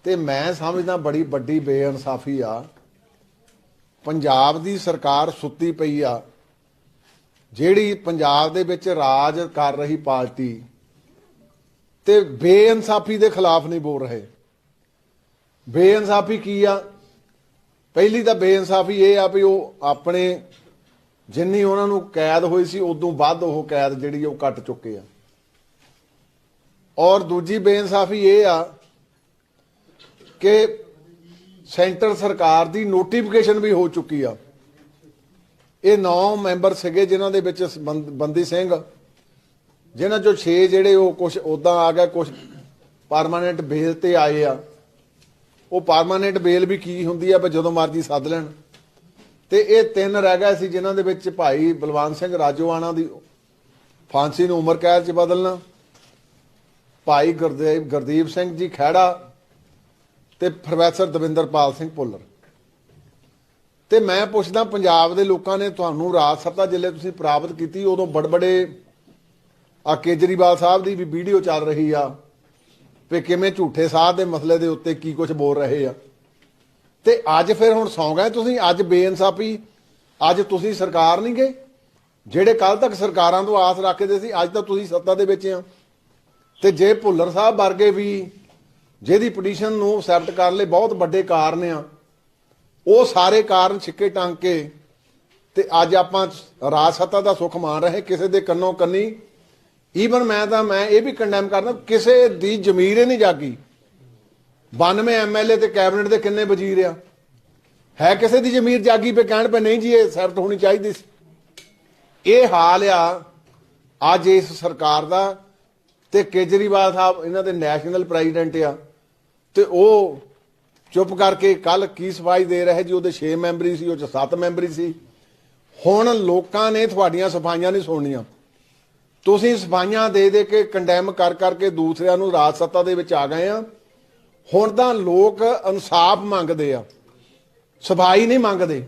ਤੇ ਮੈਂ ਸਮਝਦਾ ਬੜੀ ਵੱਡੀ ਬੇਇਨਸਾਫੀ ਆ। ਪੰਜਾਬ ਦੀ ਸਰਕਾਰ ਸੁੱਤੀ ਪਈ ਆ। ਜਿਹੜੀ ਪੰਜਾਬ ਦੇ ਵਿੱਚ ਰਾਜ ਕਰ ਰਹੀ ਪਾਰਟੀ ਤੇ ਬੇਇਨਸਾਫੀ ਦੇ ਖਿਲਾਫ ਨਹੀਂ ਬੋਲ ਰਹੇ। ਬੇਇਨਸਾਫੀ ਕੀ ਆ? ਪਹਿਲੀ ਤਾਂ ਬੇਇਨਸਾਫੀ ਇਹ ਆ ਵੀ ਉਹ ਆਪਣੇ ਜਿੰਨੀ ਉਹਨਾਂ ਨੂੰ ਕੈਦ ਹੋਈ ਸੀ, ਉਦੋਂ ਵੱਧ ਉਹ ਕੈਦ ਜਿਹੜੀ ਉਹ ਕੱਟ ਚੁੱਕੇ ਆ। ਔਰ ਦੂਜੀ ਬੇਇਨਸਾਫੀ ਇਹ ਆ ਕਿ ਸੈਂਟਰ ਸਰਕਾਰ ਦੀ ਨੋਟੀਫਿਕੇਸ਼ਨ ਵੀ ਹੋ ਚੁੱਕੀ ਆ। ਇਹ 9 ਮੈਂਬਰ ਸੀਗੇ ਜਿਨ੍ਹਾਂ ਦੇ ਵਿੱਚ ਬੰਦ- ਬੰਦੀ ਸਿੰਘ, ਜਿਨ੍ਹਾਂ ਚੋਂ 6 ਜਿਹੜੇ ਉਹ ਕੁਝ ਉਦਾਂ ਆ ਗਏ ਕੁਝ ਪਰਮਾਨੈਂਟ ਬੇਲ ਤੇ ਆਏ ਆ। ਉਹ ਪਰਮਾਨੈਂਟ ਬੇਲ ਵੀ ਕੀ ਹੁੰਦੀ ਆ, ਵੀ ਜਦੋਂ ਮਰਜ਼ੀ ਸੱਦ ਲੈਣ। ਤੇ ਇਹ ਤਿੰਨ ਰਹਿ ਗਏ ਸੀ ਜਿਨ੍ਹਾਂ ਦੇ ਵਿੱਚ ਭਾਈ ਬਲਵੰਤ ਸਿੰਘ ਰਾਜੋਆਣਾ ਦੀ ਫਾਂਸੀ ਨੂੰ ਉਮਰ ਕੈਦ 'ਚ ਬਦਲਣਾ, ਭਾਈ ਗੁਰਦੇਵ ਗੁਰਦੀਪ ਸਿੰਘ ਜੀ ਖਹਿੜਾ ਤੇ ਪ੍ਰੋਫੈਸਰ ਦਵਿੰਦਰਪਾਲ ਸਿੰਘ ਭੁੱਲਰ। ਤੇ ਮੈਂ ਪੁੱਛਦਾ, ਪੰਜਾਬ ਦੇ ਲੋਕਾਂ ਨੇ ਤੁਹਾਨੂੰ ਰਾਜ ਸੱਤਾ ਜਿੱਲੇ ਤੁਸੀਂ ਪ੍ਰਾਪਤ ਕੀਤੀ, ਉਦੋਂ ਬੜਬੜੇ ਆ ਕੇਜਰੀਵਾਲ ਸਾਹਿਬ ਦੀ ਵੀ ਵੀਡੀਓ ਚੱਲ ਰਹੀ ਆ ਵੀ ਕਿਵੇਂ ਝੂਠੇ ਸਾਹ ਦੇ ਮਸਲੇ ਦੇ ਉੱਤੇ ਕੀ ਕੁਝ ਬੋਲ ਰਹੇ ਆ। ਤੇ ਅੱਜ ਫਿਰ ਹੁਣ ਸੌਂ ਗਏ ਤੁਸੀਂ ਅੱਜ ਬੇਇਨਸਾਫੀ, ਅੱਜ ਤੁਸੀਂ ਸਰਕਾਰ ਨਹੀਂ ਗਏ, ਜਿਹੜੇ ਕੱਲ ਤੱਕ ਸਰਕਾਰਾਂ ਤੋਂ ਆਸ ਰੱਖਦੇ ਸੀ, ਅੱਜ ਤਾਂ ਤੁਸੀਂ ਸੱਤਾ ਦੇ ਵਿੱਚ ਆ। ਤੇ ਜੇ ਭੁੱਲਰ ਸਾਹਿਬ ਵਰਗੇ ਵੀ ਜਿਹਦੀ ਪਟੀਸ਼ਨ ਨੂੰ ਐਕਸੈਪਟ ਕਰਨ ਲਈ ਬਹੁਤ ਵੱਡੇ ਕਾਰਨ ਆ। ਉਹ ਸਾਰੇ ਕਾਰਨ ਛਿੱਕੇ ਟੰਗ ਕੇ ਤੇ ਅੱਜ ਆਪਾਂ ਰਾਜ ਸੱਤਾ ਦਾ ਸੁੱਖ ਮਾਣ ਰਹੇ, ਕਿਸੇ ਦੇ ਕੰਨੋਂ ਕੰਨੀ। ਈਵਨ ਮੈਂ ਤਾਂ, ਮੈਂ ਇਹ ਵੀ ਕੰਡੈਮ ਕਰਦਾ, ਕਿਸੇ ਦੀ ਜ਼ਮੀਰ ਹੀ ਨਹੀਂ ਜਾਗੀ। 92 ਐਮਐਲਏ ਤੇ ਕੈਬਨਿਟ ਦੇ ਕਿੰਨੇ ਵਜ਼ੀਰ ਆ? ਹੈ ਕਿਸੇ ਦੀ ਜ਼ਮੀਰ ਜਾਗੀ ਪੇ ਕਹਿਣ ਪੇ ਨਹੀਂ ਜੀ, ਇਹ ਸੈਫਟ ਹੋਣੀ ਚਾਹੀਦੀ ਸੀ। ਇਹ ਹਾਲ ਆ, ਅੱਜ ਇਸ ਸਰਕਾਰ ਦਾ ਤੇ ਕੇਜਰੀਵਾਲ ਸਾਹਿਬ ਇਹਨਾਂ ਦੇ ਨੈਸ਼ਨਲ ਪ੍ਰੈਜ਼ੀਡੈਂਟ ਆ। ਤੇ ਉਹ ਚੁੱਪ ਕਰਕੇ ਕੱਲ ਕੀ ਸਫ਼ਾਈ ਦੇ ਰਹੇ ਜੀ, ਉਹਦੇ 6 ਮੈਂਬਰੀ ਸੀ, ਉਹ ਚ 7 ਮੈਂਬਰੀ ਸੀ। ਹੁਣ ਲੋਕਾਂ ਨੇ ਤੁਹਾਡੀਆਂ ਸਫਾਈਆਂ ਨਹੀਂ ਸੁਣਨੀਆਂ। ਤੁਸੀਂ ਸਫਾਈਆਂ ਦੇ ਦੇ ਕੇ ਕੰਡੈਮ ਕਰ ਕਰਕੇ ਦੂਸਰਿਆਂ ਨੂੰ ਰਾਜ ਸੱਤਾ ਦੇ ਵਿੱਚ ਆ ਗਏ ਆ। ਹੁਣ ਤਾਂ ਲੋਕ ਇਨਸਾਫ ਮੰਗਦੇ ਆ। ਸਫ਼ਾਈ ਨਹੀਂ ਮੰਗਦੇ।